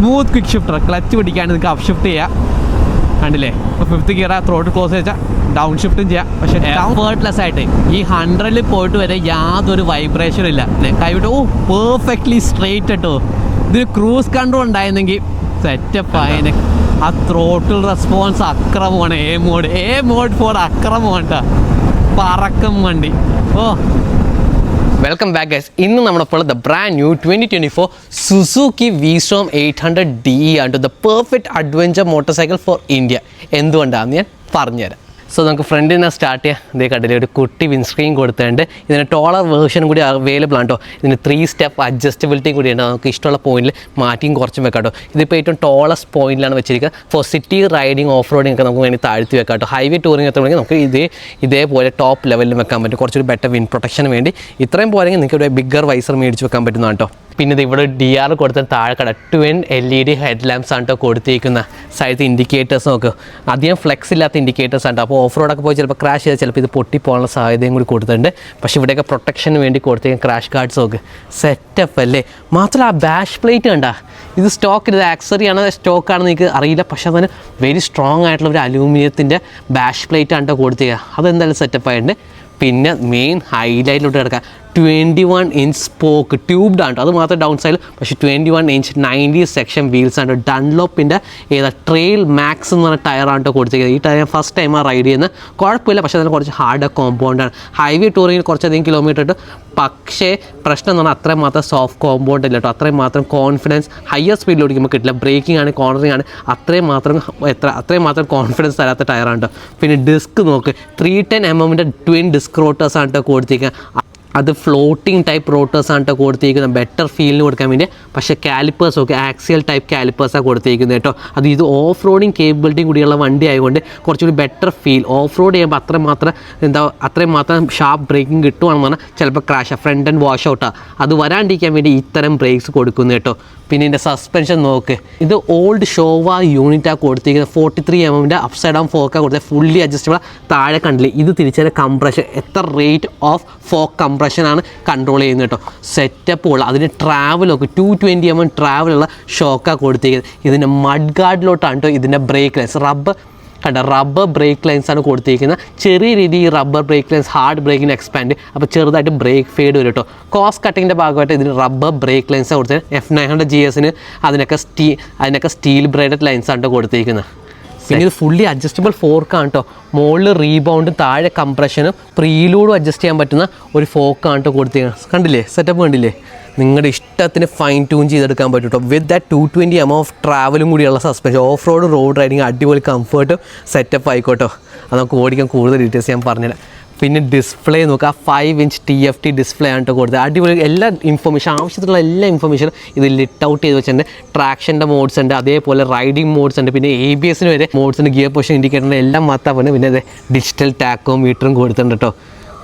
Smooth quick shifter clutch പിടിക്കാൻ നിങ്ങൾക്ക് up shift ചെയ്യാം. കണ്ടില്ലേ? ഇപ്പോൾ ഫിഫ്ത്ത് ഗിയർ ത്രോട്ട് ക്ലോസ് വെച്ചാൽ ഡൗൺ ഷിഫ്റ്റും ചെയ്യാം. പക്ഷേ കംഫേർട്ട്ലെസ് ആയിട്ട്. ഈ ഹൺഡ്രഡിൽ പോയിട്ട് വരെ യാതൊരു വൈബ്രേഷനും ഇല്ല. കൈവിട്ട് ഓ പെർഫെക്റ്റ്ലി സ്ട്രെയിറ്റ് കേട്ടോ ഇതിന് ക്രൂസ് കൺട്രോൾ ഉണ്ടായിരുന്നെങ്കിൽ സെറ്റപ്പ് ആയതിന് ആ throttle response അക്രമമാണ് A mode A mode four അക്രമമാണ് കേട്ടോ പറക്കും വണ്ടി. ഓ വെൽക്കം ബാക്ക് ഗൈസ് ഇന്ന് നമ്മളിപ്പോൾ the brand new twenty twenty four Suzuki V Strom eight hundred D ആണ് the perfect adventure motorcycle for India എന്തുകൊണ്ടാണെന്ന് ഞാൻ പറഞ്ഞുതരാം. സോ നമുക്ക് ഫ്രണ്ടിൽ നിന്ന് സ്റ്റാർട്ട് ചെയ്യാം. ഇതേ കണ്ടില്ല ഒരു കുട്ടി വിൻസ്ക്രീൻ കൊടുത്തുണ്ട്. ഇതിന് ടോളർ വേർഷൻ കൂടി അവൈലബിൾ ആണ് കേട്ടോ ഇതിന് ത്രീ സ്റ്റെപ്പ് അഡ്ജസ്റ്റബിലിറ്റിയും കൂടി ഉണ്ട്. നമുക്ക് ഇഷ്ടമുള്ള പോയിന്റിൽ മാറ്റിയും കുറച്ചും വെക്കാം കേട്ടോ ഇതിപ്പോൾ ഏറ്റവും ടോളസ്റ്റ് പോയിന്റിലാണ് വെച്ചിരിക്കുക for city riding off roading ഒക്കെ നമുക്ക് വേണ്ടി താഴ്ത്തി വെക്കാം കേട്ടോ ഹൈവേ ടൂറിംഗ് എത്തുകയാണെങ്കിൽ നമുക്ക് ഇതേ ഇതേപോലെ ടോപ്പ് ലെവലിൽ വെക്കാൻ പറ്റും. കുറച്ചൊരു ബെറ്റർ വിൻ പ്രൊട്ടക്ഷന് വേണ്ടി. ഇത്രയും പോരെങ്കിൽ നിങ്ങൾക്ക് ഒരു ബിഗ്ഗർ വൈസർ മേടിച്ച് വെക്കാൻ പറ്റുന്നതാണ് കേട്ടോ പിന്നെ ഇത് ഇവിടെ ഡി ആർ കൊടുത്ത താഴെ കട twin L E D head lamps ആണ് കേട്ടോ കൊടുത്തിരിക്കുന്ന സൈഡ് ഇൻഡിക്കേറ്റേഴ്സ് നോക്ക്. അധികം ഫ്ലെക്സ് ഇല്ലാത്ത ഇൻഡിക്കേറ്റേഴ്സ് ആണ് അപ്പോൾ ഓഫ് റോഡൊക്കെ പോയി ചിലപ്പോൾ ക്രാഷ് ചെയ്താൽ ചിലപ്പോൾ ഇത് പൊട്ടിപ്പോകാനുള്ള സാധ്യതയും കൂടി കൊടുത്തിട്ടുണ്ട്. പക്ഷേ ഇവിടെയൊക്കെ പ്രൊട്ടക്ഷന് വേണ്ടി കൊടുത്തിരിക്കുന്ന ക്രാഷ് ഗാർഡ്സ് നോക്ക്. സെറ്റപ്പ് അല്ലേ? മാത്രമല്ല ആ ബാഷ് പ്ലേറ്റ് കണ്ട? ഇത് സ്റ്റോക്ക് ഇത് ആക്സറി ആണ് സ്റ്റോക്ക് ആണെന്ന് എനിക്ക് അറിയില്ല. പക്ഷേ അതിന് വെരി സ്ട്രോങ് ആയിട്ടുള്ള ഒരു അലൂമിനിയത്തിന്റെ ബാഷ് പ്ലേറ്റ് ആണ് കൊടുത്തിരിക്കുക അതെന്തായാലും സെറ്റപ്പ് ആയിട്ടുണ്ട്. പിന്നെ മെയിൻ ഹൈലൈറ്റിലോട്ട് കിടക്കാം. Twenty one inch spoke tubed ആണ്. അത് മാത്രം ഡൗൺ സൈഡിൽ പക്ഷേ twenty one inch ninety section wheels ആണ് ഡൺലോപ്പിന്റെ ഏതാ ട്രെയിൽ മാക്സ് എന്ന് പറഞ്ഞ ടയറാണ് കേട്ടോ കൊടുത്തിരിക്കുന്നത്. ഈ ടയർ ഫസ്റ്റ് ടൈമാണ് റൈഡ് ചെയ്യുന്നത്. കുഴപ്പമില്ല പക്ഷേ അതിന് കുറച്ച് ഹാർഡ് കോമ്പൗണ്ടാണ് ഹൈവേ ടൂറിങ്ങിന് കുറച്ചധികം കിലോമീറ്റർ ഇട്ട് പക്ഷേ പ്രശ്നം എന്ന് പറഞ്ഞാൽ അത്രയും മാത്രം സോഫ്റ്റ് കോമ്പൗണ്ട് ഇല്ല കേട്ടോ അത്രയും മാത്രം കോൺഫിഡൻസ് ഹയർ സ്പീഡിൽ ഓടിക്കുമ്പോൾ കിട്ടില്ല. ബ്രേക്കിംഗ് ആണ് കോർണറിംഗ് ആണ്. അത്രയും മാത്രം എത്ര അത്രയും മാത്രം കോൺഫിഡൻസ് തരാത്ത ടയറാണ് കേട്ടോ പിന്നെ ഡിസ്ക് നോക്ക്. ത്രീ ടെൻ എം എമ്മിന്റെ ട്വിൻ ഡിസ്ക് റോട്ടേഴ്സ് ആണ് കേട്ടോ കൊടുത്തിരിക്കുന്നത്. അത് ഫ്ലോട്ടിംഗ് ടൈപ്പ് റോട്ടേഴ്സ് ആണ് കേട്ടോ കൊടുത്തിരിക്കുന്നത്. ബെറ്റർ ഫീലിന് കൊടുക്കാൻ വേണ്ടി പക്ഷേ കാലിപ്പേഴ്സ് ഒക്കെ ആക്സിയൽ ടൈപ്പ് കാലിപ്പേഴ്സാണ് കൊടുത്തിരിക്കുന്നത് കേട്ടോ. അത് ഇത് ഓഫ് റോഡിങ് കേപ്പബിലിറ്റിയും കൂടിയുള്ള വണ്ടി ആയതുകൊണ്ട് കുറച്ചുകൂടി ബെറ്റർ ഫീൽ ഓഫ് റോഡ് ചെയ്യുമ്പോൾ അത്രയും മാത്രം എന്താ അത്രയും മാത്രം ഷാർപ്പ് ബ്രേക്കിംഗ് കിട്ടുവാണെന്ന് പറഞ്ഞാൽ ചിലപ്പോൾ ക്രാഷ് ഫ്രണ്ട് ആൻഡ് വാഷ് ഔട്ടാണ് അത് വരാണ്ടിരിക്കാൻ വേണ്ടി ഇത്തരം ബ്രേക്സ് കൊടുക്കുന്നു കേട്ടോ. പിന്നെ ഇതിന്റെ സസ്പെൻഷൻ നോക്ക്. ഇത് ഓൾഡ് ഷോവ യൂണിറ്റാണ് കൊടുത്തിരിക്കുന്നത് ഫോർട്ടി ത്രീ എം എമ്മിന്റെ അപ്സൈഡ് ഡൗൺ ഫോക്കാണ് കൊടുത്തത്. ഫുള്ളി അഡ്ജസ്റ്റബിൾ താഴെ കണ്ടില്ലേ ഇത് തിരിച്ചൊരു കംപ്രഷൻ എത്ര റേറ്റ് ഓഫ് ഫോക്ക് കംപ്രഷനാണ് കൺട്രോൾ ചെയ്യുന്നത് കേട്ടോ. സെറ്റപ്പ് ഉള്ള അതിന് ട്രാവലൊക്കെ ടു ട്വന്റി എം എം ട്രാവലുള്ള ഷോക്കാണ് കൊടുത്തിരിക്കുന്നത് ഇതിന്റെ മഡ് ഗാർഡിലോട്ടാണ് കേട്ടോ ഇതിന്റെ ബ്രേക്ക് ലൈൻസ് റബ്ബർ കണ്ട? റബ്ബർ ബ്രേക്ക് ലൈൻസ് ആണ് കൊടുത്തിരിക്കുന്നത് ചെറിയ രീതിയിൽ റബ്ബർ ബ്രേക്ക് ലൈൻസ് ഹാർഡ് ബ്രേക്കിന് എക്സ്പാൻഡ് അപ്പോൾ ചെറുതായിട്ട് ബ്രേക്ക് ഫെയ്ഡ് വരും കേട്ടോ കോസ്റ്റ് കട്ടിങ്ങിന്റെ ഭാഗമായിട്ട് ഇതിന് റബ്ബർ ബ്രേക്ക് ലൈൻസ് കൊടുത്തത് എഫ് നയൻ ഹൺഡ്രഡ് ജി എസിന് അതിനൊക്കെ സ്റ്റീ അതിനൊക്കെ സ്റ്റീൽ ബ്രേഡഡ് ലൈൻസ് ആണ് കേട്ടോ കൊടുത്തിരിക്കുന്നത് പിന്നെ ഇത് ഫുള്ളി അഡ്ജസ്റ്റബിൾ ഫോർക്കാണ് കേട്ടോ മുകളിൽ റീബൗണ്ടും താഴെ കംപ്രഷനും പ്രീലൂഡും അഡ്ജസ്റ്റ് ചെയ്യാൻ പറ്റുന്ന ഒരു ഫോക്കാണ് കേട്ടോ കൊടുത്തിരിക്കുന്നത് കണ്ടില്ലേ? സെറ്റപ്പ് കണ്ടില്ലേ? നിങ്ങളുടെ ഇഷ്ടത്തിന് ഫൈൻ ട്യൂൺ ചെയ്തെടുക്കാൻ പറ്റും കേട്ടോ with that two twenty M of ട്രാവലും കൂടിയുള്ള suspension off road road riding അടിപൊളി കംഫർട്ടും സെറ്റപ്പ് ആയിക്കോട്ടോ. അത് നമുക്ക് ഓടിക്കാൻ കൂടുതൽ ഡീറ്റെയിൽസ് ഞാൻ പറഞ്ഞുതരാം. പിന്നെ ഡിസ്പ്ലേ നോക്കുക five inch T F T display ആണ് കേട്ടോ കൊടുത്തത്. അടിപൊളി എല്ലാ ഇൻഫർമേഷൻ ആവശ്യത്തിലുള്ള എല്ലാ ഇൻഫർമേഷനും ഇത് ലിറ്റ് ഔട്ട് ചെയ്ത് വെച്ചിട്ടുണ്ട്. ട്രാക്ഷന്റെ മോഡ്സ് ഉണ്ട് അതേപോലെ റൈഡിംഗ് മോഡ്സ് ഉണ്ട് പിന്നെ എ ബി എസിന് വരെ മോഡ്സ് ഉണ്ട് ഗിയർ പൊസിഷൻ ഇൻഡിക്കേറ്ററിന്റെ എല്ലാം മാത്താവുന്നത് പിന്നെ അതെ ഡിജിറ്റൽ ടാക്കോ മീറ്ററും കൊടുത്തിട്ടുണ്ട് കേട്ടോ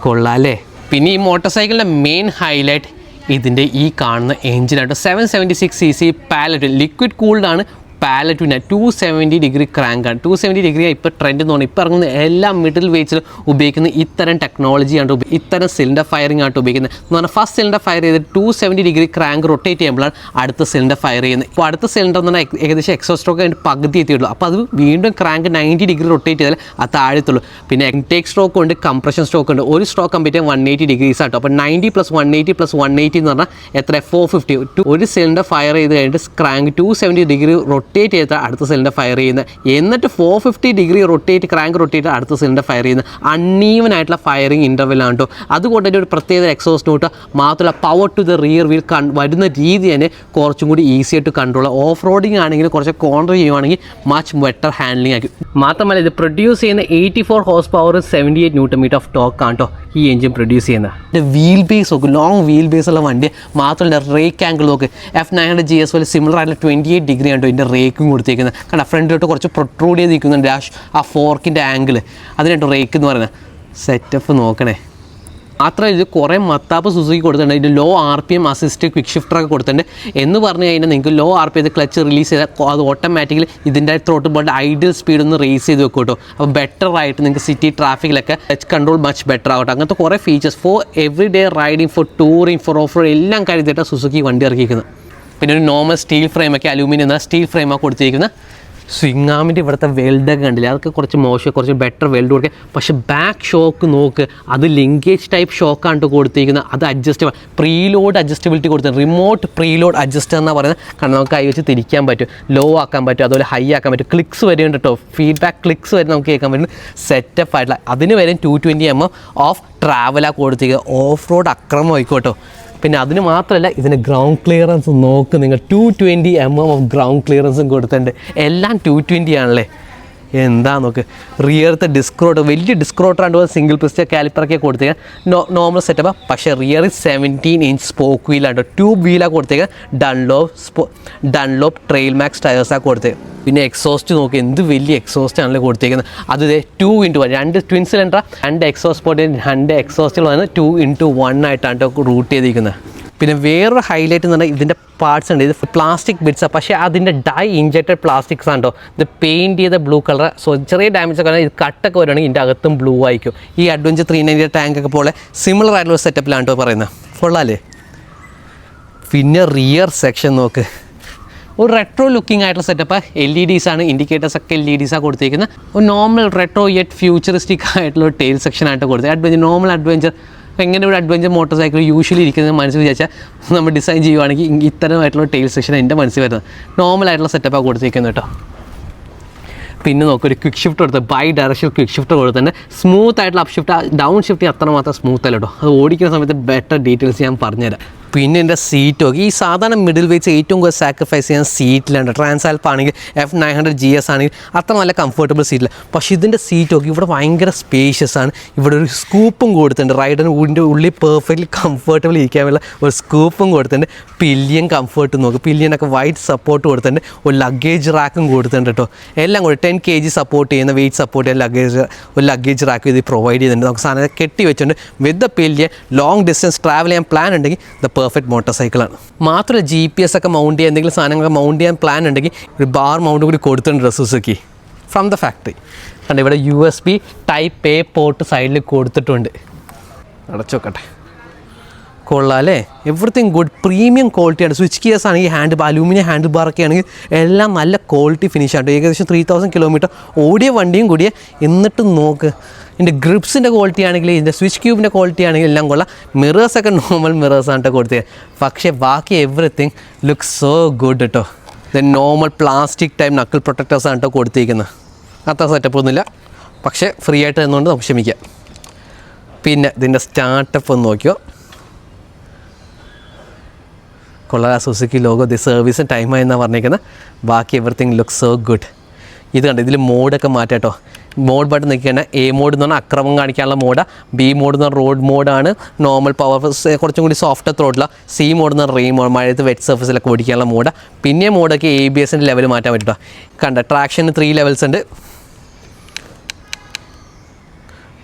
കൊള്ളാമല്ലേ പിന്നെ ഈ മോട്ടോർ സൈക്കിളിന്റെ മെയിൻ ഹൈലൈറ്റ് ഇതിന്റെ ഈ കാണുന്ന എഞ്ചിനായിട്ട് seven seventy six C C parallel liquid cooled ആണ് പാലറ്റിന് ടു സെവന്റി ഡിഗ്രി ക്രാങ്കാണ് ടു സെവന്റി ഡിഗ്രി ഇപ്പോൾ ട്രെൻഡ് എന്ന് പറഞ്ഞാൽ ഇപ്പോൾ ഇറങ്ങുന്ന എല്ലാ മിഡിൽ വെയ്റ്റ്സിലും ഉപയോഗിക്കുന്ന ഇത്തരം ടെക്നോളജിയാണ് ഇത്തരം സിലിണ്ടർ ഫയറിംഗ് ആയിട്ട് ഉപയോഗിക്കുന്നത്. എന്ന് പറഞ്ഞാൽ ഫസ്റ്റ് സിലിണ്ടർ ഫയർ ചെയ്ത് two seventy degree crank rotate ചെയ്യുമ്പോഴാണ് അടുത്ത സിലിണ്ടർ ഫയർ ചെയ്യുന്നത്. ഇപ്പോൾ അടുത്ത സിലിണ്ടർ എന്ന് പറഞ്ഞാൽ ഏകദേശം എക്സോ സ്ട്രോക്ക് അതിന്റെ പകുതി എത്തിയുള്ളൂ അപ്പോൾ അത് വീണ്ടും ക്രാങ്ക് നയന്റി ഡിഗ്രി റൊട്ടേറ്റ് ചെയ്താൽ അത് താഴത്തുള്ളൂ. പിന്നെ ഇൻടേക്ക് സ്ട്രോക്ക് ഉണ്ട് കംപ്രഷൻ സ്ട്രോക്ക് ഉണ്ട്. ഒരു stroke complete one eighty degrees ആട്ടോ അപ്പോൾ ninety plus one eighty plus one eighty എന്ന് പറഞ്ഞാൽ എത്ര? ഫോർ ഫിഫ്റ്റി ഒരു സിലിണ്ടർ ഫയർ ചെയ്ത് കഴിഞ്ഞിട്ട് crank two seventy degree rotate ചെയ്ത അടുത്ത സിലിണ്ടർ ഫയർ ചെയ്യുന്നത് എന്നിട്ട് four fifty degree rotate crank rotate അടുത്ത സിലിണ്ടർ ഫയർ ചെയ്യുന്നത് അൺഈവൻ ആയിട്ടുള്ള ഫയറിംഗ് ആണ് കേട്ടോ അതുകൊണ്ട് തന്നെ ഒരു പ്രത്യേക എക്സോസ്റ്റ് നോട്ട് മാത്രമല്ല power to the rear wheel വരുന്ന രീതി തന്നെ കുറച്ചും കൂടി ഈസി ആയിട്ട് കൺട്രോൾ ഓഫ് റോഡിങ് ആണെങ്കിൽ കുറച്ച് കോൺട്രോൾ ചെയ്യുവാണെങ്കിൽ മച്ച് ബെറ്റർ ഹാൻഡ്ലിംഗ് ആയിരിക്കും. മാത്രമല്ല ഇത് പ്രൊഡ്യൂസ് ചെയ്യുന്ന eighty four horse power seventy eight newton metre of torque ആണ് കേട്ടോ ഈ എഞ്ചിൻ പ്രൊഡ്യൂസ് ചെയ്യുന്നത്. ഇത് വീൽ ബേസ് നോക്കും ലോങ് വീൽ ബേസ് ഉള്ള വണ്ടി. മാത്രമല്ല റേക്ക് ആംഗിൾ നോക്ക്. F nine hundred G S പോലെ സിമിലർ ആയിട്ടുള്ള ട്വന്റി എയ്റ്റ് ഡിഗ്രി ആണ് കേട്ടോ ഇതിന്റെ റേക്കും കൊടുത്തേക്കുന്നത് കാരണം ഫ്രണ്ടിലോട്ട് കുറച്ച് പ്രൊട്രൂഡ് ചെയ്ത് നിൽക്കുന്നുണ്ട് ആ ആ ഫോർക്കിന്റെ ആംഗിൾ അതിനായിട്ട് റേക്ക് എന്ന് പറയുന്നത് സെറ്റപ്പ് നോക്കണേ. മാത്രമല്ല ഇത് കുറേ മത്താപ്പ് സുസുക്കി കൊടുത്തിട്ടുണ്ട്. ഇതിന് low R P M assist quick ഷിഫ്റ്ററൊക്കെ കൊടുത്തിട്ടുണ്ട്. എന്ന് പറഞ്ഞു കഴിഞ്ഞാൽ നിങ്ങൾക്ക് ലോ ആർ പി ചെയ്ത് ക്ലച്ച് റിലീസ് ചെയ്താൽ അത് ഓട്ടോമാറ്റിക്കലി ഇതിന്റെ ത്രോട്ട് ബോളിന്റെ ഐഡിയൽ സ്പീഡ് ഒന്ന് റേസ് ചെയ്ത് വെക്കും കേട്ടോ അപ്പോൾ ബെറ്റർ ആയിട്ട് നിങ്ങൾക്ക് സിറ്റി ട്രാഫിക്കിലൊക്കെ ടച്ച് കൺട്രോൾ മച്ച് ബെറ്റർ ആവട്ടെ. അങ്ങനത്തെ കുറേ features for everyday riding for touring for off road എല്ലാം കരുതിയിട്ടാണ് സുസുക്കി വണ്ടി ഇറക്കിയിരിക്കുന്നത്. പിന്നെ ഒരു നോർമൽ സ്റ്റീൽ ഫ്രെയിമൊക്കെ അലൂമിനിയം സ്റ്റീൽ ഫ്രെയിമാണ് കൊടുത്തിരിക്കുന്നത് സ്വിങ്ങാമിന്റെ ഇവിടുത്തെ വെൽഡൊക്കെ കണ്ടില്ല? അതൊക്കെ കുറച്ച് മോശം കുറച്ച് ബെറ്റർ വെൽഡ് കൊടുക്കുക പക്ഷെ ബാക്ക് ഷോക്ക് നോക്ക് അത് ലിങ്കേജ് ടൈപ്പ് ഷോക്കാണ് കൊടുത്തിരിക്കുന്നത്. അത് അഡ്ജസ്റ്റബിൾ പ്രീലോഡ് അഡ്ജസ്റ്റബിലിറ്റി കൊടുത്തത് റിമോട്ട് പ്രീലോഡ് അഡ്ജസ്റ്റർ എന്നാണ് പറയുന്നത്. കാരണം നമുക്ക് കൈ വെച്ച് തിരിക്കാൻ പറ്റും ലോ ആക്കാൻ പറ്റും അതുപോലെ ഹൈ ആക്കാൻ പറ്റും. ക്ലിക്സ് വരുന്നുണ്ട് കേട്ടോ ഫീഡ്ബാക്ക് ക്ലിക്സ് വരെ നമുക്ക് കേൾക്കാൻ പറ്റും. സെറ്റപ്പ് ആയിട്ടുള്ള അതിന് വരെ two twenty M M of ട്രാവലാണ് കൊടുത്തിരിക്കുക ഓഫ് റോഡ് അക്രമം ആയിക്കോട്ടോ. പിന്നെ അതിന് മാത്രമല്ല ഇതിന് ഗ്രൗണ്ട് ക്ലിയറൻസ് നോക്ക്. നിങ്ങൾ two twenty M M of ground ക്ലിയറൻസും കൊടുത്തിട്ടുണ്ട്. എല്ലാം ടു ട്വന്റി ആണല്ലേ? എന്താ നോക്ക് റിയറത്തെ ഡിസ്ക്രോട്ട് വലിയ ഡിസ്ക്രോട്ടറാണ്ട് സിംഗിൾ പിസ്റ്റർ കാലിപ്പറൊക്കെ കൊടുത്തേക്കാൻ നോ നോർമൽ സെറ്റപ്പ് പക്ഷേ റിയർ സെവന്റീൻ ഇഞ്ച് സ്പോക്ക് വീലാണ് ട്യൂബ് വീലാണ് കൊടുത്തേക്കാൻ ഡൺലോപ്പ് സ്പോ ഡൺലോപ്പ് ട്രെയിൽ മാക്സ് ടയേഴ്സാണ് കൊടുത്തത് പിന്നെ എക്സോസ്റ്റ് നോക്കി എന്ത് വലിയ എക്സോസ്റ്റ് ആണല്ലോ കൊടുത്തേക്കുന്നത് അത് ടു ഇന്റു വൺ രണ്ട് ട്വിൻ സിലിണ്ടർ രണ്ട് എക്സോസ്റ്റ് പോയിട്ട് രണ്ട് എക്സോസ്റ്റുകൾ വന്ന് ടു ഇന്റു വൺ ആയിട്ടാണ് റൂട്ട് ചെയ്തിരിക്കുന്നത് പിന്നെ വേറൊരു ഹൈലൈറ്റ് എന്ന് പറഞ്ഞാൽ ഇതിന്റെ പാർട്സ് ഉണ്ട്. ഇത് പ്ലാസ്റ്റിക് ബിറ്റ്സാണ് പക്ഷേ അതിന്റെ ഡൈ ഇഞ്ചക്റ്റഡ് പ്ലാസ്റ്റിക്സ് ആണ് ഇത് പെയിന്റ് ചെയ്ത ബ്ലൂ കളർ സോ ചെറിയ ഡാമേജ് ഒക്കെ ഇത് കട്ടൊക്കെ വരുവാണെങ്കിൽ ഇതിന്റെ അകത്തും ബ്ലൂ ആയിരിക്കും. ഈ അഡ്വഞ്ചർ ത്രീ നയന്റി ടാങ്ക് ഒക്കെ പോലെ സിമിലർ ആയിട്ടുള്ള സെറ്റപ്പിലാണ് കേട്ടോ പറയുന്നത് കൊള്ളാല്ലേ? പിന്നെ റിയർ സെക്ഷൻ നോക്ക്. ഒരു റെട്രോ ലുക്കിംഗ് ആയിട്ടുള്ള സെറ്റപ്പ് എൽ ഇ ഡീസ് ആണ്. ഇൻഡിക്കേറ്റേഴ്സ് ഒക്കെ എൽ ഇ ഡീസാണ് ആണ് കൊടുത്തിരിക്കുന്നത് ഒരു നോർമൽ റെട്രോ യെറ്റ് ഫ്യൂച്ചറിസ്റ്റിക് ആയിട്ടുള്ള ടെയിൽ സെക്ഷൻ ആയിട്ട് കൊടുത്തത് അഡ്വഞ്ചർ നോർമൽ അഡ്വഞ്ചർ എങ്ങനെ ഒരു അഡ്വഞ്ചർ മോട്ടോർ സൈക്കിൾ യൂഷ്വലി ഇരിക്കുന്നത് മനസ്സിൽ വിചാരിച്ചാൽ നമ്മൾ ഡിസൈൻ ചെയ്യുവാണെങ്കിൽ ഇത്തരമായിട്ടുള്ള ടെയിൽ സെക്ഷൻ എന്റെ മനസ്സിൽ വരുന്നത്. നോർമൽ ആയിട്ടുള്ള സെറ്റപ്പാണ് കൊടുത്തിരിക്കുന്നത് കേട്ടോ. പിന്നെ നോക്കുക ഒരു ക്വിക്ക് ഷിഫ്റ്റ് കൊടുത്ത് ബൈ ഡയറക്ഷൻ ക്വിക്ക് ഷിഫ്റ്റ് കൊടുത്തിട്ടുണ്ട് സ്മൂത്ത് ആയിട്ടുള്ള അപ് ഷിഫ്റ്റ് ഡൗൺ ഷിഫ്റ്റ് അത്രമാത്രം സ്മൂത്ത് അല്ല കേട്ടോ. അത് ഓടിക്കുന്ന സമയത്ത് ബെറ്റർ ഡീറ്റെയിൽസ് ഞാൻ പറഞ്ഞുതരാം. പിന്നെ എന്റെ സീറ്റ് നോക്കി ഈ സാധാരണ മിഡിൽ വെച്ച് ഏറ്റവും കൂടുതൽ സാക്രിഫൈസ് ചെയ്യാൻ സീറ്റിലുണ്ട് ട്രാൻസാൽപ്പ് ആണെങ്കിൽ F nine hundred G S ആണെങ്കിൽ അത്ര നല്ല കംഫർട്ടബിൾ സീറ്റില്ല പക്ഷേ ഇതിന്റെ സീറ്റ് നോക്കി ഇവിടെ ഭയങ്കര സ്പേഷ്യസ് ആണ്. ഇവിടെ ഒരു സ്കൂപ്പും കൊടുത്തിട്ടുണ്ട്. റൈഡറിന് ഉള്ളിന്റെ ഉള്ളിൽ പെർഫെക്റ്റ്ലി കംഫർട്ടബിൾ ഇരിക്കാനുള്ള ഒരു സ്കൂപ്പും കൊടുത്തിട്ടുണ്ട്. പില്ലിയൻ കംഫർട്ട് നോക്കും. പില്ലിയനൊക്കെ വൈറ്റ് സപ്പോർട്ട് കൊടുത്തിട്ടുണ്ട്. ഒരു ലഗേജ് റാക്കും കൊടുത്തിട്ടുണ്ട് കേട്ടോ എല്ലാം കൂടി ടെൻ കെ ജി സപ്പോർട്ട് ചെയ്യുന്ന വെയിറ്റ് സപ്പോർട്ട് ചെയ്യുന്ന ലഗേജ് ഒരു ലഗേജ് റാക്ക് ഇത് പ്രൊവൈഡ് ചെയ്തിട്ടുണ്ട്. നമുക്ക് സാധനം കെട്ടി വെച്ചിട്ടുണ്ട്. With the pillion long distance travel ചെയ്യാൻ പ്ലാൻ ഉണ്ടെങ്കിൽ ദ പെർഫെക്റ്റ് മോട്ടോർ സൈക്കിളാണ് മാത്രമല്ല ജി പി എസ് ഒക്കെ മൗണ്ട് ചെയ്യാൻ എന്തെങ്കിലും സാധനങ്ങൾ മൗണ്ട് ചെയ്യാൻ പ്ലാൻ ഉണ്ടെങ്കിൽ ഒരു ബാർ മൗണ്ട് കൂടി കൊടുത്തിട്ടുണ്ട് സുസുക്കി ഫ്രം ദ ഫാക്ടറി കണ്ട ഇവിടെ U S B type A port സൈഡിൽ കൊടുത്തിട്ടുണ്ട്. അടച്ചോക്കട്ടെ കൊള്ളാം അല്ലേ എവറിത്തിങ് ഗുഡ് പ്രീമിയം ക്വാളിറ്റിയാണ് സ്വിച്ച് ഗിയേഴ്സ് ആണെങ്കിൽ ഹാൻഡ് അലൂമിനിയം ഹാൻഡിൽ ബാറൊക്കെ ആണെങ്കിൽ എല്ലാം നല്ല ക്വാളിറ്റി ഫിനിഷ് ആണ്. ഏകദേശം ത്രീ തൗസൻഡ് കിലോമീറ്റർ ഓടിയ വണ്ടിയും കൂടിയ. എന്നിട്ട് നോക്ക്. ഇതിന്റെ ഗ്രിപ്സിന്റെ ക്വാളിറ്റി ആണെങ്കിൽ ഇതിന്റെ സ്വിച്ച് ക്യൂബിന്റെ ക്വാളിറ്റി ആണെങ്കിൽ എല്ലാം കൊള്ള. മിറേഴ്സൊക്കെ നോർമൽ മിറേഴ്സ് ആണ് കേട്ടോ കൊടുത്തത് പക്ഷേ ബാക്കി എവറിത്തിങ് ലുക്ക് സോ ഗുഡ് കേട്ടോ ഇത് normal plastic type knuckle protectors ആണ് കേട്ടോ കൊടുത്തിരിക്കുന്നത്. അത്ര സെറ്റപ്പ് ഒന്നുമില്ല. പക്ഷേ ഫ്രീ ആയിട്ട് തന്നുകൊണ്ട് നമുക്ക് ക്ഷമിക്കാം. പിന്നെ ഇതിന്റെ സ്റ്റാർട്ടപ്പ് ഒന്ന് നോക്കിയോ. കൊള്ളാ സുസുക്കി ലോഗോ ദി സർവീസ് ടൈമായി എന്നാണ് പറഞ്ഞിരിക്കുന്നത് ബാക്കി എവറിത്തിങ് ലുക്ക് സോ ഗുഡ് ഇത് കണ്ടോ ഇതിൽ മോഡൊക്കെ മാറ്റാം കേട്ടോ മോഡ് ബട്ടൺ നിൽക്കുകയാണ് എ മോഡ് എന്ന് പറഞ്ഞാൽ അക്രമം കാണിക്കാനുള്ള മോഡാണ് ബി മോഡ് എന്ന് പറഞ്ഞാൽ റോഡ് മോഡാണ് നോർമൽ പവർ കുറച്ചും കൂടി സോഫ്റ്റ് ത്രോട്ടിലാണ് സി മോഡ് എന്ന് പറഞ്ഞാൽ റെയിൻ മോഡ് മഴയത്ത് വെറ്റ് സർഫസിലൊക്കെ ഓടിക്കാനുള്ള മോഡാണ് പിന്നെ മോഡൊക്കെ എ ബി എസിന്റെ ലെവൽ മാറ്റാൻ പറ്റും കണ്ട? ട്രാക്ഷന് ത്രീ ലെവൽസ് ഉണ്ട്.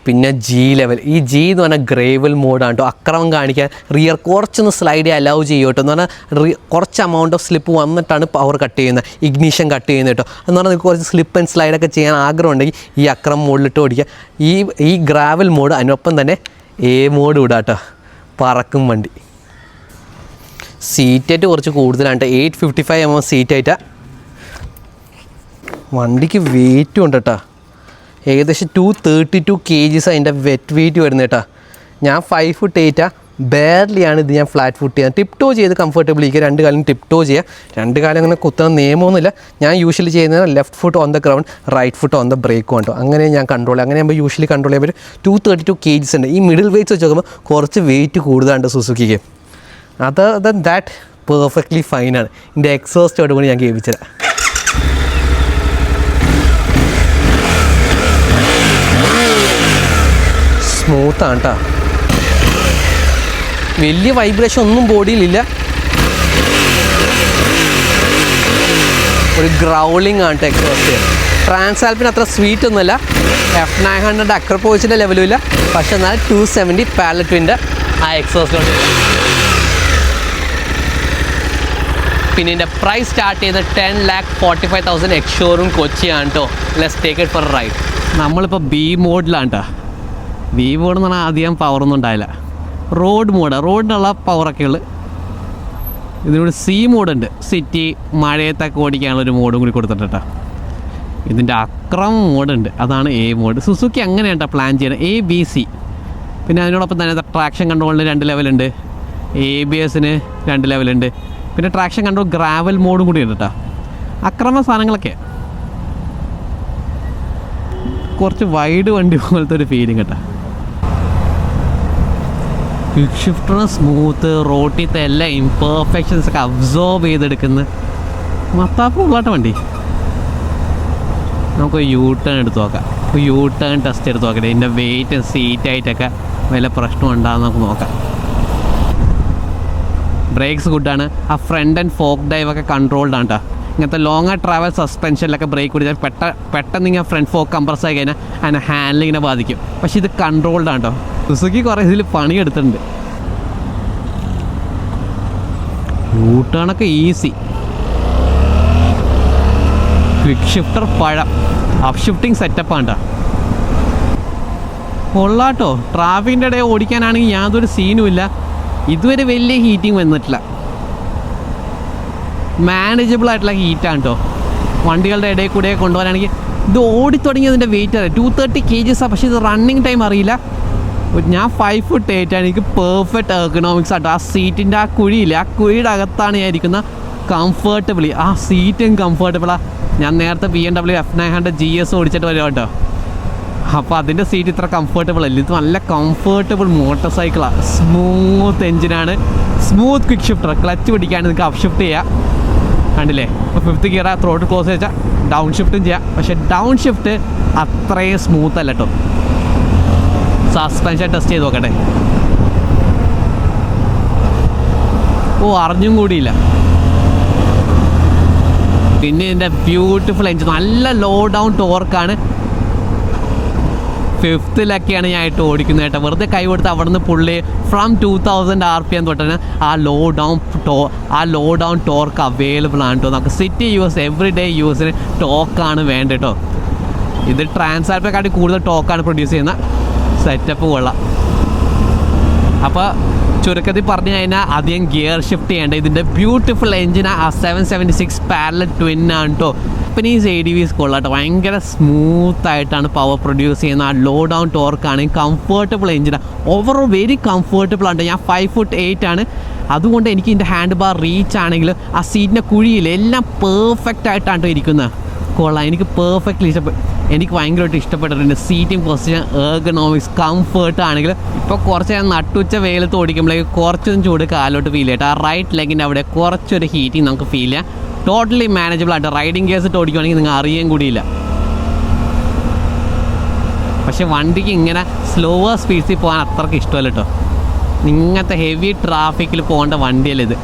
പിന്നെ ജി ലെവൽ ഈ ജി എന്ന് പറഞ്ഞാൽ ഗ്രേവൽ മോഡാണ് കേട്ടോ അക്രമം കാണിക്കാൻ റിയർ കുറച്ചൊന്ന് സ്ലൈഡ് അലൗ ചെയ്യും കേട്ടോ എന്ന് പറഞ്ഞാൽ കുറച്ച് എമൗണ്ട് ഓഫ് സ്ലിപ്പ് വന്നിട്ടാണ് പവർ കട്ട് ചെയ്യുന്നത്. ഇഗ്നീഷൻ കട്ട് ചെയ്യുന്നത് കേട്ടോ എന്ന് പറഞ്ഞാൽ നിങ്ങൾക്ക് കുറച്ച് സ്ലിപ്പ് ആൻഡ് സ്ലൈഡൊക്കെ ചെയ്യാൻ ആഗ്രഹം ഉണ്ടെങ്കിൽ ഈ അക്രം മോഡിലിട്ട് ഓടിക്കുക. ഈ ഈ ഗ്രാവൽ മോഡ് അതിനൊപ്പം തന്നെ എ മോഡ് വിടാം കേട്ടോ പറക്കും വണ്ടി. സീറ്റ് സീറ്റായിട്ട് കുറച്ച് കൂടുതലാണ് eight fifty five M M സീറ്റായിട്ടാണ് വണ്ടിക്ക് വെയിറ്റും ഉണ്ട് കേട്ടോ ഏകദേശം two thirty two K Gs അതിന്റെ വെറ്റ് വെയിറ്റ് വരുന്നത് കേട്ടോ. ഞാൻ ഫൈവ് ഫുട്ട് എയ്റ്റാ ബെയർലിയാണ് ഇത് ഞാൻ ഫ്ലാറ്റ് ഫുട്ട് ചെയ്യാൻ. ടിപ് ടോ ചെയ്ത് കംഫർട്ടബിൾ ഇരിക്കുക. രണ്ട് കാലം ടിപ് ടോ ചെയ്യുക. രണ്ട് കാലം അങ്ങനെ കുത്തുന്ന നിയമമൊന്നുമില്ല. ഞാൻ യൂഷ്വലി ചെയ്യുന്നത് left foot on the ground right foot on the brake കൊണ്ടോ. അങ്ങനെ ഞാൻ കൺട്രോൾ അങ്ങനെ ആകുമ്പോൾ യൂഷ്വലി കൺട്രോൾ ചെയ്യുമ്പോൾ two thirty two K Gs ഉണ്ട്. ഈ മിഡിൽ വെയ്റ്റ്സ് വെച്ച് നോക്കുമ്പോൾ കുറച്ച് വെയിറ്റ് കൂടുതലുണ്ട് സുസുക്കിക്ക്. അത് ദൻ ദാറ്റ് പെർഫെക്റ്റ്ലി ഫൈനാണ് ഇതിന്റെ എക്സോസ്റ്റോട് കൂടി ഞാൻ കേൾപ്പിച്ചത് സ്മൂത്താണ് കേട്ടോ വലിയ വൈബ്രേഷൻ ഒന്നും ബോഡിയിലില്ല ഒരു ഗ്രൗളിംഗ് ആണ് എക്സോസ്റ്റ് ട്രാൻസാൽപ്പിന് അത്ര സ്വീറ്റ് ഒന്നുമല്ല. എഫ് നയൻ ഹൺഡ്രഡ് അക്രപ്പോച്ചിന്റെ ലെവലും ഇല്ല. പക്ഷെ എന്നാൽ ടു സെവന്റി പാലറ്റിന്റെ ആ എക്സോസ്റ്റ് പിന്നെ ഇതിന്റെ പ്രൈസ് സ്റ്റാർട്ട് ചെയ്ത് ten lakh forty five thousand ex showroom കൊച്ചിയാണ് കേട്ടോ let's take it for ride നമ്മളിപ്പോൾ ബി മോഡിലാണ് കേട്ടോ ബി മോഡ് എന്ന് പറഞ്ഞാൽ അധികം പവറൊന്നും ഉണ്ടായില്ല. റോഡ് മോഡ് റോഡിനുള്ള പവറൊക്കെ ഉള്ളു. ഇതിനോട് സി മോഡുണ്ട് സിറ്റി മഴയത്തൊക്കെ ഓടിക്കാനുള്ള ഒരു മോഡും കൂടി കൊടുത്തിട്ടാ ഇതിന്റെ അക്രം മോഡുണ്ട് അതാണ് എ മോഡ് സുസുക്കി അങ്ങനെയാണ് പ്ലാൻ ചെയ്യുന്നത് എ ബി സി പിന്നെ അതിനോടൊപ്പം തന്നെ ട്രാക്ഷൻ കൺട്രോളിന് രണ്ട് ലെവലുണ്ട് എ ബി എസിന് രണ്ട് ലെവലുണ്ട് പിന്നെ ട്രാക്ഷൻ കൺട്രോൾ ഗ്രാവൽ മോഡും കൂടി ഉണ്ട് കേട്ടോ അക്രമ സാധനങ്ങളൊക്കെ. കുറച്ച് വൈഡ് വണ്ടി പോലത്തെ ഒരു ഫീലിംഗ് കേട്ടോ ക്വിക്ക് ഷിഫ്റ്റർ സ്മൂത്ത് റോട്ടിത്തെ എല്ലാ ഇംപെർഫെക്ഷൻസ് ഒക്കെ അബ്സോർബ് ചെയ്തെടുക്കുന്ന മത്താപ്പ് ഉള്ളാട്ട വണ്ടി. നമുക്ക് യൂ ടേൺ എടുത്ത് നോക്കാം. യൂ ടേൺ ടെസ്റ്റ് എടുത്ത് നോക്കട്ടെ. ഇതിന്റെ വെയിറ്റ് സീറ്റ് ആയിട്ടൊക്കെ വല്ല പ്രശ്നം ഉണ്ടാകുന്ന നമുക്ക് നോക്കാം. ബ്രേക്സ് ഗുഡാണ് ആ ഫ്രണ്ട് ആൻഡ് ഫോക്ക് ഡൈവ് ഒക്കെ കൺട്രോൾഡ് ആണ് കേട്ടോ ഇങ്ങനത്തെ ലോങ് ട്രാവൽ സസ്പെൻഷനിലൊക്കെ ബ്രേക്ക് പിടിച്ചാൽ പെട്ട പെട്ടെന്ന് ഇങ്ങനെ ഫ്രണ്ട് ഫോക്ക് കംപ്രസ് ആയി കഴിഞ്ഞാൽ അതിനെ ഹാൻഡിലിങ്ങിനെ ബാധിക്കും. പക്ഷേ ഇത് കൺട്രോൾഡ് ആണ് കേട്ടോ സുസുക്കി കുറേ ഇതിൽ പണിയെടുത്തിട്ടുണ്ട്. യൂട്ടേണൊക്കെ ഈസി ക്വിക്ക് ഷിഫ്റ്റർ പഴം. അപ്പ് ഷിഫ്റ്റിംഗ് സെറ്റപ്പാണ് കേട്ടോ കൊള്ളാട്ടോ. ട്രാഫിക്കിന്റെ ഇടയിൽ ഓടിക്കാനാണെങ്കിൽ യാതൊരു സീനും ഇല്ല. ഇതുവരെ വലിയ ഹീറ്റിംഗ് വന്നിട്ടില്ല. മാനേജബിൾ ആയിട്ടുള്ള ഹീറ്റാണ് കേട്ടോ വണ്ടികളുടെ ഇടയിൽ കൂടെ കൊണ്ടുപോകാനാണെങ്കിൽ ഇത് ഓടിത്തുടങ്ങിയതിന്റെ വെയിറ്റ് അറിയാം ടു തേർട്ടി കെ ജിസാണ് പക്ഷേ ഇത് റണ്ണിങ് ടൈം അറിയില്ല. ഞാൻ ഫൈവ് ഫുട്ട് എയ്റ്റ് ആണ്. എനിക്ക് പെർഫെക്റ്റ് എക്കണോമിക്സ് ആട്ടോ. ആ സീറ്റിന്റെ ആ കുഴിയില്ല ആ കുഴിയുടെ അകത്താണ് ഞാൻ ഇരിക്കുന്ന കംഫർട്ടബിളി ആ സീറ്റും കംഫർട്ടബിളാണ് ഞാൻ നേരത്തെ B M W F nine hundred G S ഓടിച്ചിട്ട് വരാം കേട്ടോ. അപ്പോൾ അതിന്റെ സീറ്റ് ഇത്ര കംഫർട്ടബിൾ അല്ല. ഇത് നല്ല കംഫർട്ടബിൾ മോട്ടോർ സൈക്കിളാണ് സ്മൂത്ത് എഞ്ചിനാണ് സ്മൂത്ത് ക്വിക്ക് ഷിഫ്റ്റർ ക്ലച്ച് പിടിക്കാണ് നിങ്ങൾക്ക് അപ്പ് ഷിഫ്റ്റ് ചെയ്യാം. കണ്ടില്ലേ? അപ്പോൾ ഫിഫ്ത്ത് ഗിയർ ത്രോട്ട് ക്ലോസ് വെച്ചാൽ ഡൗൺ ഷിഫ്റ്റും ചെയ്യാം. പക്ഷേ ഡൗൺ ഷിഫ്റ്റ് അത്രയും സ്മൂത്ത് അല്ല കേട്ടോ. സസ്പെൻഷൻ ടെസ്റ്റ് ചെയ്ത് നോക്കട്ടെ. ഓ അറിഞ്ഞും കൂടിയില്ല. പിന്നെ ഇതിന്റെ ബ്യൂട്ടിഫുൾ എഞ്ചിൻ നല്ല ലോ ഡൗൺ ടോർക്കാണ് ഫിഫ്ത്തിലൊക്കെയാണ് ഞാൻ ആയിട്ട് ഓടിക്കുന്നത് കേട്ടോ. വെറുതെ കൈ കൊടുത്ത് അവിടെ നിന്ന് പുള്ളി from two thousand R P M തൊട്ടാണ് ആ ലോ ഡൗൺ ടോ ആ ലോ ഡൗൺ ടോർക്ക് അവൈലബിൾ ആണ് കേട്ടോ നമുക്ക് സിറ്റി യൂസ് എവറി ഡേ യൂസിന് ടോക്കാണ് വേണ്ടത് കേട്ടോ ഇത് ട്രാൻസാപ്പിനെക്കാട്ടി കൂടുതൽ ടോക്കാണ് പ്രൊഡ്യൂസ് ചെയ്യുന്ന സെറ്റപ്പ് കൊള്ളാം. അപ്പോൾ ചുരുക്കത്തിൽ പറഞ്ഞു കഴിഞ്ഞാൽ ആദ്യം ഗിയർ ഷിഫ്റ്റ് ചെയ്യേണ്ട. ഇതിന്റെ ബ്യൂട്ടിഫുൾ എഞ്ചിൻ ആ seven seventy six parallel twin ആണ് കേട്ടോ ജപ്പനീസ് എ ഡി വിസ് കൊള്ളാട്ടോ ഭയങ്കര സ്മൂത്ത് ആയിട്ടാണ് പവർ പ്രൊഡ്യൂസ് ചെയ്യുന്ന ആ ലോ ഡൗൺ ടോർക്കാണ് കംഫർട്ടബിൾ എഞ്ചിനാണ് ഓവറോൾ വെരി കംഫർട്ടബിൾ ആണ് ഞാൻ ഫൈവ് ഫുട്ട് എയ്റ്റ് ആണ്. അതുകൊണ്ട് എനിക്ക് ഇതിന്റെ ഹാൻഡ് ബാർ റീച്ച് ആണെങ്കിൽ ആ സീറ്റിന്റെ കുഴിയിൽ എല്ലാം പെർഫെക്റ്റ് ആയിട്ടാണ് ട്ടോ ഇരിക്കുന്നത്. കൊള്ളാം. എനിക്ക് പെർഫെക്റ്റ്ലി ഇഷ്ടപ്പെട്ടു എനിക്ക് ഭയങ്കരമായിട്ട് ഇഷ്ടപ്പെട്ടിട്ടുണ്ട് സീറ്റിംഗ് പൊസിഷൻ ഏർഗണോമിക്സ് കംഫേർട്ട് ആണെങ്കിൽ ഇപ്പോൾ കുറച്ച് ഞാൻ നട്ടുച്ച വെയിലത്ത് ഓടിക്കുമ്പോഴേക്ക് കുറച്ചൊന്നും ചൂട് കാലോട്ട് ഫീൽ ചെയ്യട്ടെ ആ റൈറ്റ് ലെഗിന്റെ അവിടെ കുറച്ചൊരു ഹീറ്റിംഗ് നമുക്ക് ഫീൽ ചെയ്യാം. ടോട്ടലി മാനേജബിൾ ആയിട്ട് റൈഡിങ് കേസ് ഇട്ട് ഓടിക്കുവാണെങ്കിൽ നിങ്ങൾ അറിയാൻ കൂടിയില്ല. പക്ഷെ വണ്ടിക്ക് ഇങ്ങനെ സ്ലോവർ സ്പീഡ്സിൽ പോകാൻ അത്രയ്ക്ക് ഇഷ്ടമല്ല കേട്ടോ. ഇങ്ങനത്തെ ഹെവി ട്രാഫിക്കിൽ പോകേണ്ട വണ്ടിയല്ല ഇത്.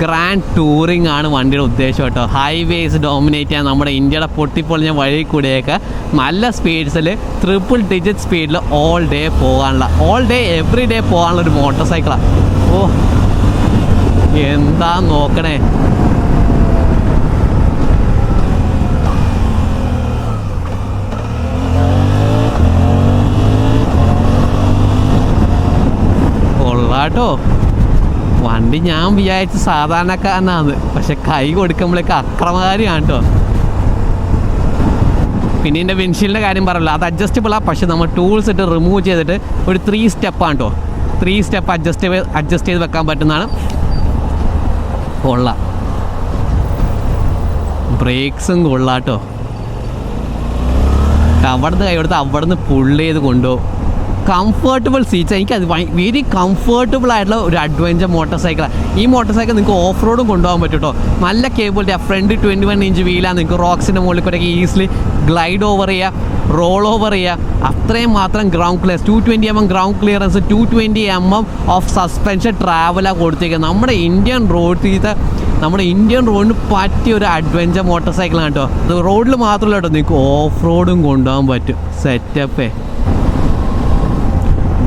ഗ്രാൻഡ് ടൂറിംഗ് ആണ് വണ്ടിയുടെ ഉദ്ദേശം കേട്ടോ. ഹൈവേസ് ഡോമിനേറ്റ് ചെയ്യാൻ നമ്മുടെ ഇന്ത്യയുടെ പൊട്ടിപ്പൊളിഞ്ഞ വഴി കൂടെയൊക്കെ നല്ല സ്പീഡ്സിൽ ട്രിപ്പിൾ ഡിജിറ്റ് സ്പീഡിൽ ഓൾ ഡേ പോകാനുള്ള ഓൾ ഡേ എവറി ഡേ പോകാനുള്ള ഒരു മോട്ടോർ സൈക്കിളാണ് ഓ എന്താ നോക്കണേ? കൊള്ളാട്ടോ. വണ്ടി ഞാൻ വിചാരിച്ച സാധാരണക്കാരനാണ്. പക്ഷെ കൈ കൊടുക്കുമ്പോഴേക്ക് അക്രമകാരിയാണ് കേട്ടോ പിന്നെ എന്റെ വിൻഷീൽഡിന്റെ കാര്യം പറയല്ലോ. അത് അഡ്ജസ്റ്റബിൾ ആ. പക്ഷെ നമ്മൾ ടൂൾസ് ഇട്ട് റിമൂവ് ചെയ്തിട്ട് ഒരു ത്രീ സ്റ്റെപ്പാണ് കേട്ടോ ത്രീ സ്റ്റെപ്പ് അഡ്ജസ്റ്റ് അഡ്ജസ്റ്റ് ചെയ്ത് വെക്കാൻ പറ്റുന്നതാണ്. കൊള്ളാം. ബ്രേക്സും കൊള്ളാട്ടോ അവിടുന്ന് കൈ കൊടുത്ത് അവിടുന്ന് പുള്ളി ചെയ്ത് കൊണ്ടുപോകും. കംഫർട്ടബിൾ സീറ്റ്സ് എനിക്ക് അത് വെരി കംഫർട്ടബിൾ ആയിട്ടുള്ള ഒരു അഡ്വഞ്ചർ മോട്ടോർ സൈക്കിളാണ് ഈ മോട്ടോർ സൈക്കിൾ നിങ്ങൾക്ക് ഓഫ് റോഡും കൊണ്ടുപോകാൻ പറ്റും കേട്ടോ നല്ല കേബിളിന്റെ ഫ്രണ്ട് ട്വന്റി വൺ ഇഞ്ച് വീലാണ് നിങ്ങൾക്ക് റോക്സിന്റെ മുകളിൽ കൂടെ ഈസിലി ഗ്ലൈഡ് ഓവർ ചെയ്യുക റോൾ ഓവർ ചെയ്യുക. അത്രയും മാത്രം ground clear two twenty M M ground clearance two twenty M M of suspension ട്രാവലാണ് കൊടുത്തേക്കുന്നത് നമ്മുടെ ഇന്ത്യൻ റോഡ് നമ്മുടെ ഇന്ത്യൻ റോഡിന് പറ്റിയ ഒരു അഡ്വഞ്ചർ മോട്ടോർ സൈക്കിളാണ് കേട്ടോ. റോഡിൽ മാത്രമല്ല കേട്ടോ നിങ്ങൾക്ക് ഓഫ് റോഡും കൊണ്ടുപോകാൻ പറ്റും. സെറ്റപ്പേ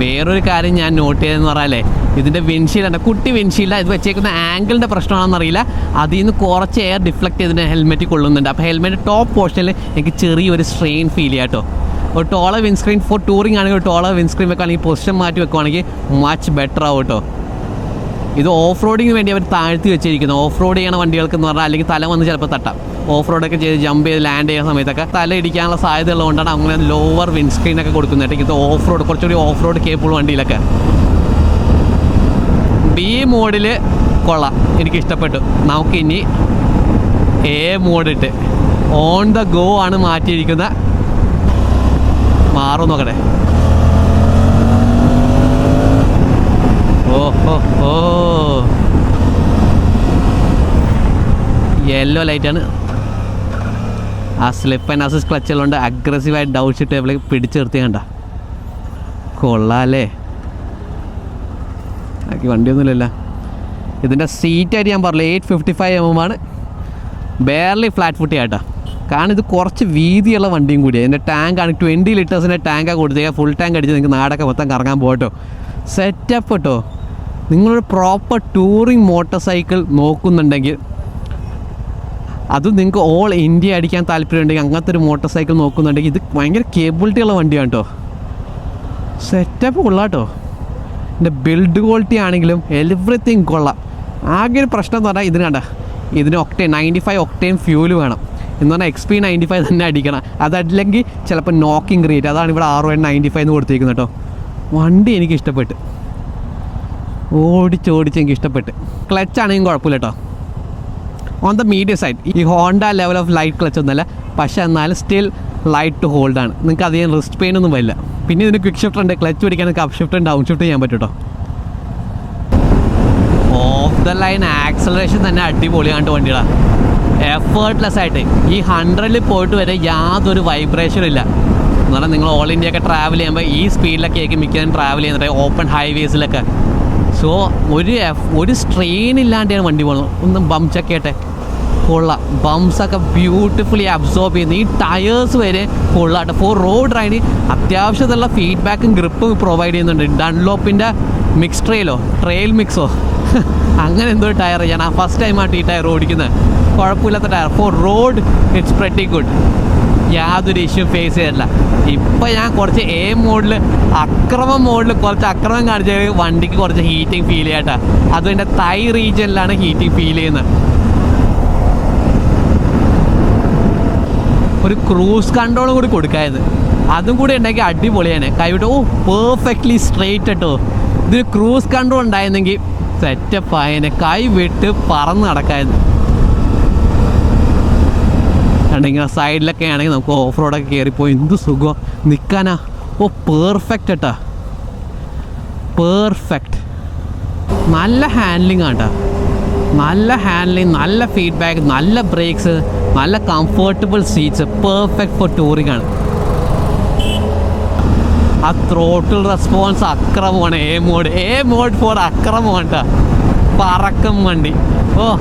വേറൊരു കാര്യം ഞാൻ നോട്ട് ചെയ്തതെന്ന് പറയാല്ലേ ഇതിന്റെ വിൻഷീൽഡാണ് കുട്ടി വിൻഷീൽഡ് ഇത് വെച്ചേക്കുന്ന ആംഗിളിന്റെ പ്രശ്നമാണെന്ന് അറിയില്ല. അതിൽ നിന്ന് കുറച്ച് എയർ ഡിഫ്ലക്ട് ചെയ്തിട്ട് ഹെൽമെറ്റ് കൊള്ളുന്നുണ്ട്. അപ്പോൾ ഹെൽമെറ്റ് ടോപ്പ് പോർഷനിൽ എനിക്ക് ചെറിയൊരു സ്ട്രെയിൻ ഫീൽ ചെയ്യാം കേട്ടോ ഒരു ടോളർ വിൻസ്ക്രീൻ ഫോർ ടൂറിംഗ് ആണെങ്കിൽ ഒരു ടോളർ വിൻസ്ക്രീൻ വെക്കുകയാണെങ്കിൽ പൊസിഷൻ മാറ്റി വെക്കുവാണെങ്കിൽ മച്ച് ബെറ്റർ ആവും കേട്ടോ ഇത് ഓഫ് റോഡിങ്ങിന് വേണ്ടി അവർ താഴ്ത്തി വെച്ചിരിക്കുന്നത് ഓഫ് റോഡ് ചെയ്യണ വണ്ടികൾക്ക് എന്ന് പറഞ്ഞാൽ അല്ലെങ്കിൽ തല വന്ന് ചിലപ്പോൾ തട്ടാം. ഓഫ് റോഡൊക്കെ ചെയ്ത് ജമ്പ് ചെയ്ത് ലാൻഡ് ചെയ്യുന്ന സമയത്തൊക്കെ തല ഇടിക്കാനുള്ള സാധ്യത ഉള്ളതുകൊണ്ടാണ് അങ്ങനെ ലോവർ വിൻസ്ക്രീൻ ഒക്കെ കൊടുക്കുന്നത് ഇത് ഓഫ് റോഡ് കുറച്ചുകൂടി ഓഫ് റോഡ് കേബിൾ വണ്ടിയിലൊക്കെ. ബി മോഡിൽ കൊള്ളാം. എനിക്ക് ഇഷ്ടപ്പെട്ടു നമുക്ക് ഇനി എ മോഡിട്ട് ഓൺ ദ ഗോ ആണ് മാറ്റിയിരിക്കുന്ന. മാറും നോക്കട്ടെ. ഓ ഓ ഓ. യെല്ലോ ലൈറ്റാണ് ആ സ്ലിപ്പ് ആൻഡ് അസിസ് ക്ലച്ചുള്ളതുകൊണ്ട് അഗ്രസീവായിട്ട് ഡൗൺ ഷിറ്റ് ടേബിളിൽ പിടിച്ചു നിർത്തി കണ്ട. കൊള്ളാല്ലേ? ബാക്കി വണ്ടിയൊന്നുമില്ലല്ലോ. ഇതിന്റെ സീറ്റായിട്ട് ഞാൻ പറഞ്ഞു eight fifty five M M ആണ്. ബേർലി ഫ്ലാറ്റ് ഫുട്ടി ആയിട്ടാ. കാരണം ഇത് കുറച്ച് വീതിയുള്ള വണ്ടിയും കൂടിയാണ് ടാങ്ക് ടാങ്കാണ് ട്വന്റി ലിറ്റേഴ്സിന്റെ ടാങ്കാണ് കൊടുത്തേക്കുക ഫുൾ ടാങ്ക് അടിച്ച് നിങ്ങൾക്ക് നാടൊക്കെ മൊത്തം കറങ്ങാൻ പോകട്ടോ. സെറ്റപ്പ് കേട്ടോ നിങ്ങളൊരു പ്രോപ്പർ ടൂറിങ് മോട്ടോർ സൈക്കിൾ നോക്കുന്നുണ്ടെങ്കിൽ അതും നിങ്ങൾക്ക് ഓൾ ഇന്ത്യ അടിക്കാൻ താല്പര്യമുണ്ടെങ്കിൽ അങ്ങനത്തെ ഒരു മോട്ടോർ സൈക്കിൾ നോക്കുന്നുണ്ടെങ്കിൽ ഇത് ഭയങ്കര കേബിലിറ്റി ഉള്ള വണ്ടിയാണ് കേട്ടോ സെറ്റപ്പ് കൊള്ളാട്ടോ. എന്റെ ബിൽഡ് ക്വാളിറ്റി ആണെങ്കിലും എവറിത്തിങ് കൊള്ളാം. ആകെ ഒരു പ്രശ്നം എന്ന് പറഞ്ഞാൽ ഇതിന് കണ്ട ഇതിന് octane ninety five octane fuel വേണം. എന്ന് പറഞ്ഞാൽ എക്സ് പി നയന്റി ഫൈവ് തന്നെ അടിക്കണം. അതല്ലെങ്കിൽ ചിലപ്പോൾ നോക്കിംഗ് റേറ്റ് അതാണ് ഇവിടെ ആറ് എൻ നയന്റി ഫൈവ് എന്ന് കൊടുത്തിരിക്കുന്നത് കേട്ടോ വണ്ടി എനിക്ക് ഇഷ്ടപ്പെട്ട്. ഓടിച്ചോടിച്ച് എനിക്ക് ഇഷ്ടപ്പെട്ട്. ക്ലച്ച് ആണെങ്കിലും കുഴപ്പമില്ല കേട്ടോ ഓൺ ദ മീഡിയം സൈഡ് ഈ Honda level of light clutch ഒന്നുമല്ല. പക്ഷെ എന്നാലും സ്റ്റിൽ ലൈറ്റ് ടു ഹോൾഡ് ആണ്. നിങ്ങൾക്ക് അധികം റിസ്റ്റ് പെയിൻ ഒന്നും വരില്ല. പിന്നെ ഇതിന് ക്വിക്ക് ഷിഫ്റ്റ് ഉണ്ട്. ക്ലച്ച് പിടിക്കാൻ നിങ്ങൾക്ക് അപ്പ് ഷിഫ്റ്റ് ഡൗൺ ഷിഫ്റ്റ് ചെയ്യാൻ പറ്റും കേട്ടോ ഓഫ് ദ ലൈൻ ആക്സലറേഷൻ തന്നെ അടിപൊളിയാണ്ട് വണ്ടികളാണ് എഫേർട്ട്ലെസ് ആയിട്ട്. ഈ ഹൺഡ്രഡിൽ പോയിട്ട് വരെ യാതൊരു വൈബ്രേഷനും ഇല്ല. എന്ന് പറഞ്ഞാൽ നിങ്ങൾ ഓൾ ഇന്ത്യ ഒക്കെ ട്രാവൽ ചെയ്യുമ്പോൾ ഈ സ്പീഡിലൊക്കെ ആയിരിക്കും മിക്കതും ട്രാവൽ ചെയ്യുന്നത്. ഓപ്പൺ ഹൈവേസിലൊക്കെ സോ ഒരു ഒരു സ്ട്രെയിൻ ഇല്ലാണ്ടാണ് വണ്ടി പോകുന്നത്. ഒന്ന് ബംസൊക്കെ ആട്ടെ കൊള്ളാം. ബംസൊക്കെ ബ്യൂട്ടിഫുള്ളി അബ്സോർബ് ചെയ്യുന്നു. ഈ ടയേഴ്സ് വരെ കൊള്ളാട്ടെ ഫോർ റോഡ് റൈഡിന് അത്യാവശ്യത്തിലുള്ള ഫീഡ്ബാക്കും ഗ്രിപ്പും പ്രൊവൈഡ് ചെയ്യുന്നുണ്ട്. ഡൺലോപ്പിന്റെ മിക്സ് ട്രെയിലോ ട്രെയിൽ മിക്സോ അങ്ങനെ എന്തോ ടയർ ഞാൻ ആ ഫസ്റ്റ് ടൈമായിട്ട് ഈ ടയർ ഓടിക്കുന്നത്. കുഴപ്പമില്ലാത്ത tyre for road it's pretty good യാതൊരു ഇഷ്യൂ ഫേസ് ചെയ്തില്ല ഇപ്പം ഞാൻ കുറച്ച് എ മോഡിൽ അക്രമം മോഡിൽ കുറച്ച് അക്രമം കാണിച്ചാൽ വണ്ടിക്ക് കുറച്ച് ഹീറ്റിംഗ് ഫീൽ ചെയ്യട്ടെ അതും എന്റെ തൈ റീജിയനിലാണ് ഹീറ്റിംഗ് ഫീൽ ചെയ്യുന്നത്. ഒരു ക്രൂസ് കൺട്രോൾ കൂടി കൊടുക്കായത്. അതും കൂടി ഉണ്ടെങ്കിൽ അടിപൊളിയാണ്. കൈവിട്ട് ഓ പെർഫെക്റ്റ്ലി സ്ട്രെയിറ്റ് കേട്ടോ ഇതിന് ക്രൂസ് കൺട്രോൾ ഉണ്ടായിരുന്നെങ്കിൽ സെറ്റപ്പ് ആയതിനെ കൈ വിട്ട് പറന്ന് നടക്കായിരുന്നു. ആ സൈഡിലൊക്കെ ആണെങ്കിൽ നമുക്ക് ഓഫ് റോഡൊക്കെ കയറിപ്പോയി എന്ത് സുഖം നിൽക്കാനാ ഓ പെർഫെക്റ്റ് കേട്ടാ പെർഫെക്റ്റ് നല്ല ഹാൻഡ്ലിംഗ് ആട്ടാ. നല്ല ഹാൻഡ്ലിംഗ് നല്ല ഫീഡ്ബാക്ക് നല്ല ബ്രേക്സ് നല്ല comfortable seats perfect for touring ആണ്. ആ throttle response അക്രമമാണ്. A mode A mode for അക്രമമാണ്. പറക്കും വണ്ടി. ഓ.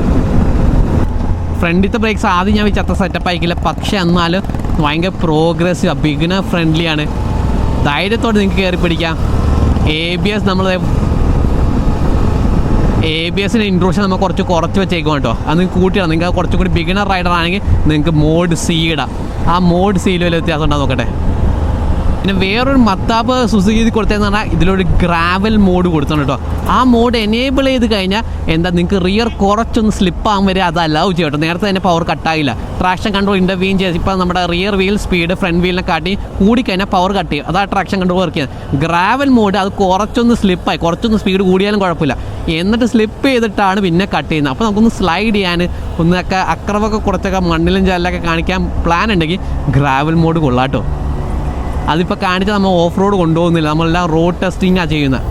ഫ്രണ്ടിലത്തെ ബ്രേക്സ് ആദ്യം ഞാൻ വെച്ച് അത്ര സെറ്റപ്പ് ആയിക്കില്ല. പക്ഷേ എന്നാലും ഭയങ്കര പ്രോഗ്രസീവ് ബിഗിനർ ഫ്രണ്ട്ലിയാണ് ധൈര്യത്തോടെ നിങ്ങൾക്ക് കയറി പിടിക്കാം. എ ബി എസ് നമ്മൾ എ ബി എസിന്റെ ഇൻട്രൂഷൻ നമ്മൾ കുറച്ച് കുറച്ച് വെച്ചേക്കും കേട്ടോ. അത് നിങ്ങൾക്ക് കൂട്ടിയിടാം. നിങ്ങൾക്ക് കുറച്ചും കൂടി ബിഗിനർ റൈഡർ ആണെങ്കിൽ നിങ്ങൾക്ക് മോഡ് സി ഇടാം. ആ മോഡ് സിയിൽ വലിയ വ്യത്യാസം ഉണ്ടാകും നോക്കട്ടെ. പിന്നെ വേറൊരു മത്താപ്പ് സുസുക്കി കൊടുത്തതെന്ന് പറഞ്ഞാൽ ഇതിലൊരു ഗ്രാവൽ മോഡ് കൊടുത്തോണ്ട് കേട്ടോ ആ മോഡ് എനേബിൾ ചെയ്ത് കഴിഞ്ഞാൽ എന്താ നിങ്ങൾക്ക് റിയർ കുറച്ചൊന്ന് സ്ലിപ്പ് ആകാൻ വരെ അത് അലൗ ചെയ്യും കേട്ടോ നേരത്തെ തന്നെ പവർ കട്ടായില്ല ട്രാക്ഷൻ കൺട്രോൾ ഇന്റർവീൻ ചെയ്ത് ഇപ്പോൾ നമ്മുടെ റിയർ വീൽ സ്പീഡ് ഫ്രണ്ട് വീലിനെ കാട്ടി കൂടിക്കഴിഞ്ഞാൽ പവർ കട്ട് ചെയ്യും. അതാ ട്രാക്ഷൻ കൺട്രോൾ വർക്ക് ചെയ്യുന്നത്. ഗ്രാവൽ മോഡ് അത് കുറച്ചൊന്ന് സ്ലിപ്പായി കുറച്ചൊന്ന് സ്പീഡ് കൂടിയാലും കുഴപ്പമില്ല. എന്നിട്ട് സ്ലിപ്പ് ചെയ്തിട്ടാണ് പിന്നെ കട്ട് ചെയ്യുന്നത്. അപ്പോൾ നമുക്കൊന്ന് സ്ലൈഡ് ചെയ്യാൻ ഒന്നൊക്കെ അക്രമൊക്കെ കുറച്ചൊക്കെ മണ്ണിലും ചല്ലൊക്കെ കാണിക്കാൻ പ്ലാൻ ഉണ്ടെങ്കിൽ ഗ്രാവൽ മോഡ് കൊള്ളാട്ടോ അതിപ്പോൾ കാണിച്ച് നമ്മൾ ഓഫ് റോഡ് കൊണ്ടുപോകുന്നില്ല. നമ്മളെല്ലാം റോഡ് ടെസ്റ്റിങ്ങാണ് ചെയ്യുന്നത്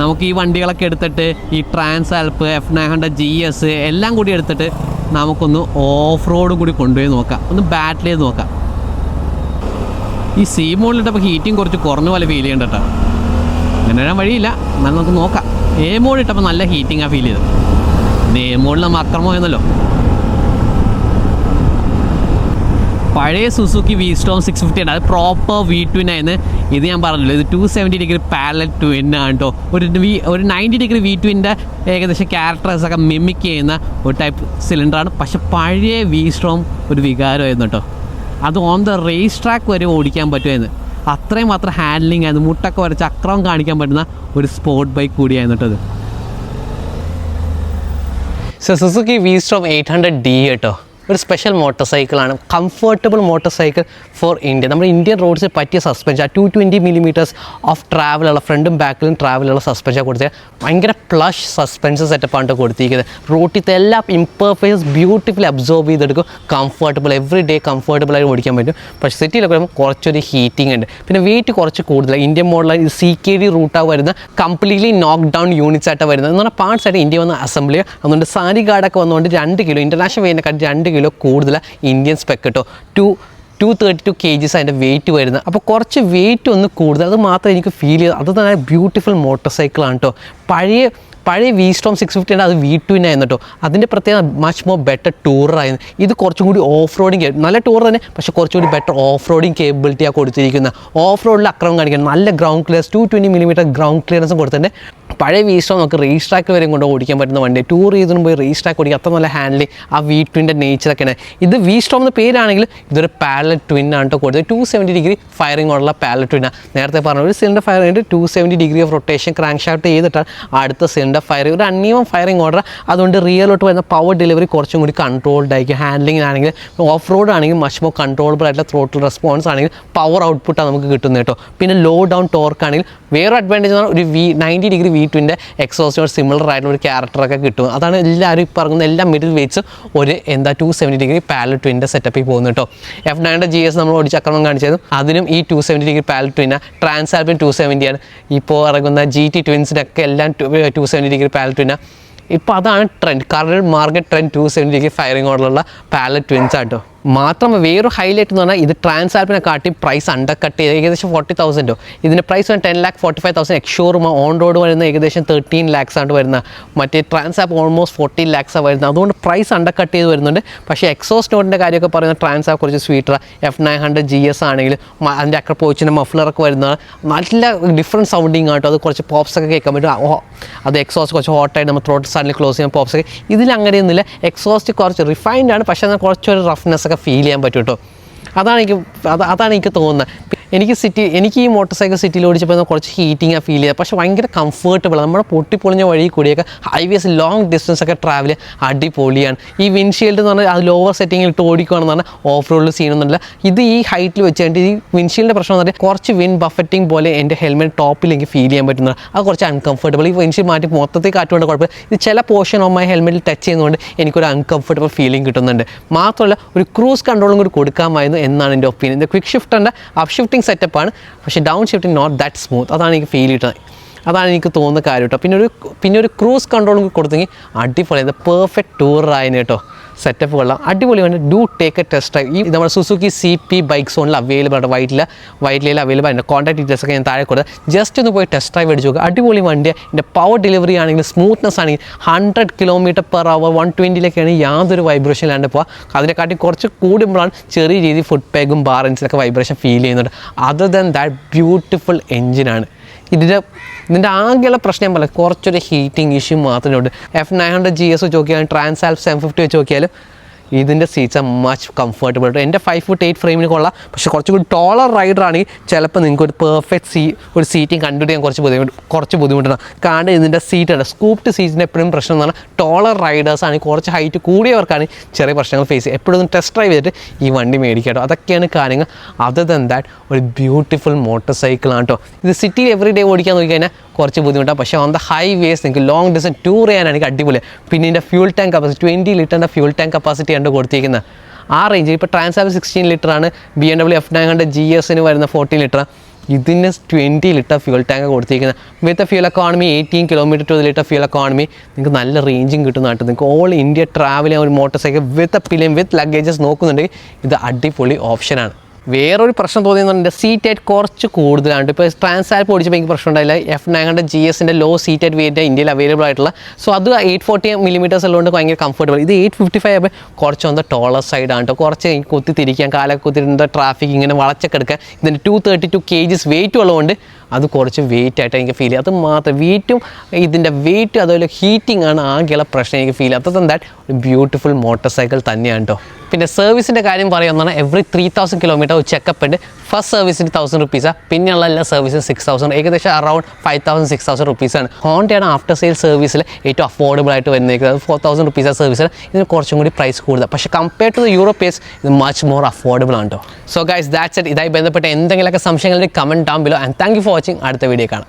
നമുക്ക് ഈ വണ്ടികളൊക്കെ എടുത്തിട്ട് ഈ Transalp F nine hundred G S എല്ലാം കൂടി എടുത്തിട്ട് നമുക്കൊന്ന് ഓഫ് റോഡും കൂടി കൊണ്ടുപോയി നോക്കാം. ഒന്ന് ബാറ്റിൽ ചെയ്ത് നോക്കാം. ഈ സീ മോഡിലിട്ടപ്പോൾ ഹീറ്റിംഗ് കുറച്ച് കുറഞ്ഞ പോലെ ഫീൽ ചെയ്യണ്ട കേട്ടോ അങ്ങനെ വരാൻ വഴിയില്ല. എന്നാലും നമുക്ക് നോക്കാം. എ മോഡ് ഇട്ടപ്പോൾ നല്ല ഹീറ്റിംഗാണ് ഫീൽ ചെയ്തത്. എ മോഡിൽ നമ്മൾ അക്രമമായിരുന്നല്ലോ പഴയ Suzuki V Strom six fifty ആണ്. അത് പ്രോപ്പർ വി ട്വിൻ ആയിരുന്നു. ഇത് ഞാൻ പറഞ്ഞല്ലോ ഇത് two seventy degree parallel twin ആണ് കേട്ടോ ഒരു വി ഒരു നയന്റി ഡിഗ്രി വി ട്വിന്റെ ഏകദേശം ക്യാരക്ടേഴ്സ് ഒക്കെ മിമിക് ചെയ്യുന്ന ഒരു ടൈപ്പ് സിലിണ്ടറാണ് പക്ഷെ പഴയ വി സ്റ്റോം ഒരു വികാരമായിരുന്നു കേട്ടോ അത് ഓൺ ദ റേസ് ട്രാക്ക് വരെ ഓടിക്കാൻ പറ്റുമായിരുന്നു. അത്രയും മാത്രം ഹാൻഡ്ലിംഗ് ആയിരുന്നു. മുട്ടൊക്കെ വരെ അക്രമം കാണിക്കാൻ പറ്റുന്ന ഒരു സ്പോർട്ട് ബൈക്ക് കൂടിയായിരുന്നു കേട്ടോ അത് Suzuki V Strom eight hundred D കേട്ടോ ഒരു സ്പെഷ്യൽ മോട്ടോർ സൈക്കിളാണ് comfortable motor cycle for India നമ്മുടെ ഇന്ത്യൻ റോഡ്സിൽ പറ്റിയ സസ്പെൻഷൻ ആ ടു ട്വന്റി മില്ലിമീറ്റേഴ്സ് ഓഫ് ട്രാവലുള്ള ഫ്രണ്ടും ബാക്കിലും ട്രാവലുള്ള സസ്പെൻഷൻ കൊടുത്തത് ഭയങ്കര പ്ലഷ് സസ്പെൻഷൻ സെറ്റപ്പാണ് കൊടുത്തിരിക്കുന്നത്. റോട്ടിലത്തെ എല്ലാ ഇംപെർഫെക്സ് ബ്യൂട്ടിഫുൾ അബ്സോർബ് ചെയ്തെടുക്കും. കംഫർട്ടബിൾ എവറി ഡേ കംഫർട്ടബിൾ ആയി ഓടിക്കാൻ പറ്റും. പക്ഷേ സിറ്റിയിലൊക്കെ വരുമ്പോൾ കുറച്ചൊരു ഹീറ്റിംഗ് ഉണ്ട്. പിന്നെ വെയിറ്റ് കുറച്ച് കൂടുതലാണ് ഇന്ത്യൻ മോഡലായി സി കെ ഡി റൂട്ടാണ് വരുന്ന കംപ്ലീറ്റ്ലി നോക്ക് ഡൗൺ യൂണിറ്റ്സ് ആയിട്ടാണ് വരുന്നത്. എന്ന് പറഞ്ഞാൽ പാർട്സ് ആയിട്ട് ഇന്ത്യ വന്ന അസംബ്ലി അതുകൊണ്ട് സാരി ഗാർഡൊക്കെ വന്നുകൊണ്ട് രണ്ട് കിലോ ഇന്റർനാഷണൽ വെയിനെ കാട്ടി രണ്ട് കിലോ കൂടുതൽ ഇന്ത്യൻ സ്പെക്ക് കേട്ടോ two two thirty two K Gs അതിന്റെ വെയിറ്റ് വരുന്നത്. അപ്പോൾ കുറച്ച് വെയിറ്റ് ഒന്ന് കൂടുതൽ അത് മാത്രമേ എനിക്ക് ഫീൽ ചെയ്തു അത് തന്നെ ബ്യൂട്ടിഫുൾ മോട്ടോർ സൈക്കിളാണ് കേട്ടോ പഴയ പഴയ വി സ്ട്രോം സിക്സ് ഫിഫ്റ്റി അത് വി ടുവിനായിരുന്നു കേട്ടോ അതിന്റെ പ്രത്യേകത മച്ച് മോർ ബെറ്റർ ടൂറായിരുന്നു ഇത് കുറച്ചും കൂടി ഓഫ് റോഡിങ് നല്ല ടൂർ തന്നെ പക്ഷേ കുറച്ചുകൂടി ബെറ്റർ ഓഫ് റോഡിങ് കേബിലിറ്റിയാണ് കൊടുത്തിരിക്കുന്നത് ഓഫ് റോഡിൽ അക്രമം കാണിക്കുന്നത് നല്ല ground clear two twenty millimetre ground ക്ലിയറൻസും കൊടുത്തിട്ടുണ്ട്. പഴയ വി സ്ട്രോം നമുക്ക് റേസ് ട്രാക്ക് വരെയും കൊണ്ട് ഓടിക്കാൻ പറ്റുന്ന വണ്ടി. ടൂർ ചെയ്തും പോയി റേസ് ട്രാക്ക് ഓടിക്കുക അത്ര നല്ല ഹാൻഡിൽ ആ വി ട്വിന്റെ നേച്ചറൊക്കെയാണ് ഇത് വി സ്ട്രോം എന്ന പേരാണെങ്കിൽ ഇതൊരു പാരലൽ ട്വിൻ ആണ് കേട്ടോ കൊടുത്തത്. ടു സെവന്റി ഡിഗ്രി ഫയറിംഗ് ഉള്ള പാരലൽ ട്വിനാണ് നേരത്തെ പറഞ്ഞ ഒരു സിലിണ്ടർ ഫയർ ചെയ്തിട്ട് two seventy degree of rotation crankshaft ചെയ്തിട്ടാണ് അടുത്ത സിലിണ്ടർ ഫയർ ഒരു അൺഈവൻ ഫയറിംഗ് ഓർഡർ അതുകൊണ്ട് റിയലോട്ട് വരുന്ന പവർ ഡെലിവറി കുറച്ചും കൂടി കൺട്രോൾഡ് ആയിരിക്കും. ഹാൻഡ്ലിംഗ് ആണെങ്കിൽ ഓഫ് റോഡ് ആണെങ്കിൽ മഷ്മോ മോർ കൺട്രോളബിൾ ആയിട്ടുള്ള ത്രോട്ടിൽ റെസ്പോൺസ് ആണെങ്കിൽ പവർ ഔട്ട്പുട്ടാണ് നമുക്ക് കിട്ടുന്നത് കേട്ടോ പിന്നെ ലോ ഡൗൺ ടോർക്ക് ആണെങ്കിൽ വേറെ അഡ്വാന്റേജ് എന്ന് പറഞ്ഞാൽ ഒരു വി നയന്റി ഡിഗ്രി വി ടുവിന്റെ എക്സോസിനോട് സിമിലർ ആയിട്ടുള്ള ഒരു ക്യാരക്ടറൊക്കെ കിട്ടും. അതാണ് എല്ലാവരും ഇപ്പോൾ ഇറങ്ങുന്ന എല്ലാ മിഡിൽ വെയിറ്റ്സ് ഒരു എന്താ ടു സെവന്റി ഡിഗ്രി പാലറ്റ് ട്വിന്റെ സെറ്റപ്പിൽ പോകുന്നു കേട്ടോ എഫ് നയന്റെ ജി എസ് നമ്മൾ ഓടിച്ച് അക്രമം കാണിച്ചതും അതിനും ഈ ടു സെവന്റി ഡിഗ്രി പാലറ്റ് ട്വിന ട്രാൻസ് ആൽബിൻ ടു സെവന്റിയാണ് ഇപ്പോൾ ഇറങ്ങുന്ന ജി ടി ട്വിൻസിന്റെ ഒക്കെ എല്ലാം ടു സെവന്റി ഡിഗ്രി പാലറ്റ് ട്വിന ഇപ്പോൾ അതാണ് trend current market trend two seventy degree firing ഓർഡറുള്ള parallel twins ആട്ടോ മാത്രമല്ല വേറൊരു ഹൈലൈറ്റ് എന്ന് പറഞ്ഞാൽ ഇത് ട്രാൻസാപ്പിനെ കാട്ടി പ്രൈസ് അണ്ടർ കട്ട് ചെയ്ത് ഏകദേശം ഫോർട്ടി തൗസൻഡോ ഇതിന്റെ price ten lakh forty five thousand ex showroom on road വരുന്ന ഏകദേശം തേർട്ടീൻ ലാക്സ് ആണ് വരുന്നത് മറ്റേ ട്രാൻസാപ്പ് ഓൾമോസ്റ്റ് ഫോർട്ടീൻ ആണ് വരുന്നത്. അതുകൊണ്ട് പ്രൈസ് അണ്ടർ കട്ട് ചെയ്ത് വരുന്നുണ്ട്. പക്ഷേ എക്സോസ് നോട്ടിന്റെ കാര്യമൊക്കെ പറയുന്നത് ട്രാൻസാപ്പ് കുറച്ച് sweeter F nine hundred G S ആണെങ്കിൽ അതിന്റെ അക്ര പോച്ചിന്റെ മഫ്ലറൊക്കെ വരുന്നത് നല്ല ഡിഫറെന്റ് സൗണ്ടിങ് ആട്ടോ അത് കുറച്ച് പോപ്സ് ഒക്കെ കേൾക്കാൻ പറ്റും. അത് എക്സോസ് കുറച്ച് ഹോട്ടായിട്ട് നമ്മൾ ത്രോട്ട് സൈഡിൽ ക്ലോസ് ചെയ്യാൻ പോപ്സ് ഒക്കെ. ഇതിൽ അങ്ങനെയൊന്നുമില്ല എക്സോസ്റ്റ് കുറച്ച് റിഫൈൻഡ് ആണ്. പക്ഷേ എന്നാൽ കുറച്ചൊരു റഫ്നെസ് ഒക്കെ ഫീൽ ചെയ്യാൻ പറ്റും കേട്ടോ അതാണ് എനിക്ക് അതാണ് എനിക്ക് തോന്നുന്നത്. എനിക്ക് സിറ്റി എനിക്ക് ഈ മോട്ടോർ സൈക്കിൾ സിറ്റിയിൽ ഓടിച്ചപ്പോൾ കുറച്ച് ഹീറ്റിംഗ് ഫീൽ ചെയ്യുക പക്ഷേ ഭയങ്കര കംഫർട്ടബിൾ നമ്മുടെ പൊട്ടിപ്പൊളിഞ്ഞ വഴി കൂടിയൊക്കെ ഹൈവേസ് ലോങ് ഡിസ്റ്റൻസ് ഒക്കെ ട്രാവൽ അടിപൊളിയാണ്. ഈ വിൻഷീൽഡ് എന്ന് പറഞ്ഞാൽ അത് ലോവർ സെറ്റിംഗിൽ ഇട്ട് ഓടിക്കുകയാണെന്ന് പറഞ്ഞാൽ ഓഫ് റോഡിൽ സീനൊന്നുമില്ല ഇത് ഈ ഹൈറ്റിൽ വെച്ചുകൊണ്ട് ഈ വിൻഷീൽഡിന്റെ പ്രശ്നം എന്ന് പറഞ്ഞാൽ കുറച്ച് വിൻ ബഫറ്റിംഗ് പോലെ എന്റെ ഹെൽമെറ്റ് ടോപ്പിൽ എനിക്ക് ഫീൽ ചെയ്യാൻ പറ്റുന്നത് അത് കുറച്ച് അൺകംഫർട്ടബിൾ ഈ വിൻഷീൽഡ് മാറ്റി മൊത്തത്തിൽ കാറ്റുകൊണ്ട് കുഴപ്പമില്ല. ഇത് ചില പോർഷൻ ഓഫ് മൈ ഹെൽമെറ്റിൽ ടച്ച് ചെയ്യുന്നതുകൊണ്ട് എനിക്കൊരു അൺകംഫർട്ടബിൾ ഫീലിംഗ് കിട്ടുന്നുണ്ട്. മാത്രമല്ല ഒരു ക്രൂസ് കൺട്രോളും കൂടി കൊടുക്കാമായിരുന്നു എന്നാണ് എന്റെ ഒപ്പീനിയൻ ഇത് ക്വിക്ക് ഉണ്ട് അപ്പ് ഷിഫ്റ്റിംഗ് സെറ്റപ്പാണ് പക്ഷേ down shifting not that smooth അതാണ് എനിക്ക് ഫീൽ കിട്ടുന്നത്. അതാണ് എനിക്ക് തോന്നുന്ന കാര്യം കേട്ടോ. പിന്നെ ഒരു പിന്നെ ഒരു ക്രൂസ് കൺട്രോളും കൂടി കൊടുത്തെങ്കിൽ അടിപൊളി. പെർഫെക്റ്റ് ടൂറായിരുന്നു കേട്ടോ. സെറ്റപ്പ് കൊള്ളാം അടിപൊളി അടിപൊളിയാണ് do take a test drive ഈ നമ്മുടെ സുസുക്കി സി പി ബൈക്ക് സോണിൽ അവൈലബിൾ ആണ്. വൈറ്റിൽ വൈറ്റിലയിൽ അവൈലബിൾ ആണ്. കോൺടാക്ട് ഡീറ്റെയിൽസ് ഒക്കെ ഞാൻ താഴെ കൊടുത്ത് ജസ്റ്റ് ഒന്ന് പോയി ടെസ്റ്റ് ഡ്രൈവ് അടിച്ച് നോക്കുക അടിപൊളി വണ്ടി എന്റെ പവർ ഡെലിവറി ആണെങ്കിൽ സ്മൂത്ത്നെസ് ആണെങ്കിൽ hundred kilometre per hour one ട്വന്റിയിലൊക്കെയാണ് യാതൊരു വൈബ്രേഷൻ ഇല്ലാണ്ട് പോവുക അതിനെക്കാട്ടി കുറച്ച് കൂടുമ്പോഴാണ് ചെറിയ രീതിയിൽ ഫുഡ് പാഗും ബാറൻസിലൊക്കെ വൈബ്രേഷൻ ഫീൽ ചെയ്യുന്നുണ്ട് അതർ ദാൻ ദാറ്റ് ബ്യൂട്ടിഫുൾ എഞ്ചിനാണ് ഇതിന്റെ ഇതിന്റെ ആകെയുള്ള പ്രശ്നം പോലെ കുറച്ചൊരു ഹീറ്റിംഗ് ഇഷ്യൂ മാത്രമേ ഉണ്ട് F nine hundred G S വെച്ച് നോക്കിയാലും ട്രാൻസ് ആൽഫ് സെവൻ ഫിഫ്റ്റി വെച്ച് നോക്കിയാലും ഇതിന്റെ സീറ്റ്സ് മച്ച് കംഫർട്ടബിൾ എന്റെ ഫൈവ് ഫുട്ട് എയ്റ്റ് ഫ്രെയിമിന് കൊള്ളാം. പക്ഷേ കുറച്ചുകൂടി ടോളർ റൈഡർ ആണെങ്കിൽ ചിലപ്പോൾ നിങ്ങൾക്ക് ഒരു പെർഫെക്റ്റ് സീ ഒരു സീറ്റിംഗ് കണ്ടുപിടിക്കാൻ കുറച്ച് ബുദ്ധിമുട്ട് കുറച്ച് ബുദ്ധിമുട്ടാണ്. കാരണം ഇതിന്റെ സീറ്റാണ് സ്കൂപ്ഡ് സീറ്റിന്റെ എപ്പോഴും പ്രശ്നം എന്ന് പറഞ്ഞാൽ ടോളർ റൈഡേഴ്സ് ആണെങ്കിൽ കുറച്ച് ഹൈറ്റ് കൂടിയവർക്കാണ് ചെറിയ പ്രശ്നങ്ങൾ ഫേസ് ചെയ്യുക എപ്പോഴും ടെസ്റ്റ് ഡ്രൈവ് ചെയ്തിട്ട് ഈ വണ്ടി മേടിക്കാട്ടോ. അതൊക്കെയാണ് കാര്യങ്ങൾ. ദൻ ദാറ്റ് ഒരു ബ്യൂട്ടിഫുൾ മോട്ടോർ സൈക്കിളാണ് കേട്ടോ ഇത് സിറ്റിയിൽ എവറി ഡേ ഓടിക്കാൻ നോക്കി കഴിഞ്ഞാൽ കുറച്ച് ബുദ്ധിമുട്ടാണ്. പക്ഷേ ഓൺ ദ ഹൈവേസ് നിങ്ങൾക്ക് ലോങ് ഡിസ്റ്റൻസ് ടൂർ ചെയ്യാനാണെങ്കിൽ അടിപൊളി. പിന്നെ ഇതിന്റെ ഫ്യൂൾ ടാങ്ക് കപ്പാസിറ്റി ട്വന്റി ലിറ്ററിന്റെ ഫ്യൂൾ ടാങ്ക് കപ്പാസിറ്റി ആണ് കൊടുത്തിരിക്കുന്നത്. ആ റേഞ്ച് ഇപ്പോൾ ട്രാൻസാബ് sixteen ലിറ്ററാണ് B M W F nine hundred G എസിന് വരുന്ന ഫോർട്ടീൻ ലിറ്റർ. ഇതിന് ട്വന്റി ലിറ്റർ ഫ്യൂൽ ടാങ്ക് കൊടുത്തിരിക്കുന്നത്. With fuel economy eighteen kilometre to litre fuel economy നിങ്ങൾക്ക് നല്ല റേഞ്ചും കിട്ടുന്നതായിട്ട് നിങ്ങൾക്ക് ഓൾ ഇന്ത്യ ട്രാവൽ ചെയ്യാൻ ഒരു മോട്ടോർ സൈക്കിൾ വിത്ത് പിലിയും വിത്ത് ലഗേജസ് നോക്കുന്നുണ്ടെങ്കിൽ ഇത് അടിപൊളി ഓപ്ഷനാണ് വേറൊരു പ്രശ്നം തോന്നിയെന്നുണ്ട് സീറ്റ് ആയിട്ട് കുറച്ച് കൂടുതലാണ്. ഇപ്പോൾ ട്രാൻസ് ആപ്പ് ഓടിച്ചപ്പോൾ എനിക്ക് പ്രശ്നം ഉണ്ടായില്ല. എഫ് നയൻ ഹൺഡ്രഡ് ജി എസിന്റെ ലോ സീറ്റ് ആയിട്ട് വേരിയന്റ് ഇന്ത്യയിൽ അവൈലബിൾ ആയിട്ടുള്ള. സോ അത് എയ്റ്റ് ഫോർട്ടി മില്ലിമീറ്റേഴ്സ് ഉള്ളതുകൊണ്ട് ഭയങ്കര കംഫർട്ടബിൾ ഇത് എയ്റ്റ് ഫിഫ്റ്റി ഫൈവ് ആകുമ്പോൾ കുറച്ച് ഒന്ന് ടോളർ സൈഡാണ് കേട്ടോ കുറച്ച് ഈ കുത്തി തിരിക്കാൻ കാലൊക്കെ കുത്തിരുന്ന ട്രാഫിക് ഇങ്ങനെ വളച്ചൊക്കെ എടുക്കുക ഇതിന്റെ two thirty two K Gs weight ഉള്ളതുകൊണ്ട് അത് കുറച്ച് വെയിറ്റ് ആയിട്ട് എനിക്ക് ഫീൽ ചെയ്യും അത് മാത്രം വെയിറ്റും ഇതിന്റെ വെയിറ്റ് അതുപോലെ ഹീറ്റിംഗ് ആണ് ആകെയുള്ള പ്രശ്നം എനിക്ക് ഫീൽ ചെയ്യാത്തത് ദാറ്റ് ഒരു ബ്യൂട്ടിഫുൾ മോട്ടോർ സൈക്കിൾ തന്നെയാണ് കേട്ടോ പിന്നെ സർവീസിന്റെ കാര്യം പറയുന്നതാണ് every three thousand kilometre checkup ഉണ്ട്. ഫസ്റ്റ് സർവീസിന് തൗസൻഡ് റുപ്പീസാണ് പിന്നെയുള്ള എല്ലാ സർവീസും സിക്സ് തൗസൻഡ് ഏകദേശം around five thousand six thousand റുപ്പീസാണ് ഹോണ്ടയാണ് ആഫ്റ്റർ സെയിൽ സർവീസിൽ ഏറ്റവും അഫോർഡബിൾ ആയിട്ട് വരുന്നത് ഫോർ തൗസൻഡ് റുപ്പീസ് സർവീസിൽ ഇതിന് കുറച്ചും കൂടി പ്രൈസ് കൂടുതൽ പക്ഷേ കമ്പയർ ടു ദ യൂറോപ്പിയൻസ് ഇത് മച്ച് മോർ അഫോർഡബിൾ ആണ് കേട്ടോ സോ ഗൈസ് ദാറ്റ്സ് ഇറ്റ് ഇതായി ബന്ധപ്പെട്ട എന്തെങ്കിലുമൊക്കെ സംശയങ്ങളുടെ comment down below and thank you for watching അടുത്ത വീഡിയോ കാണാം.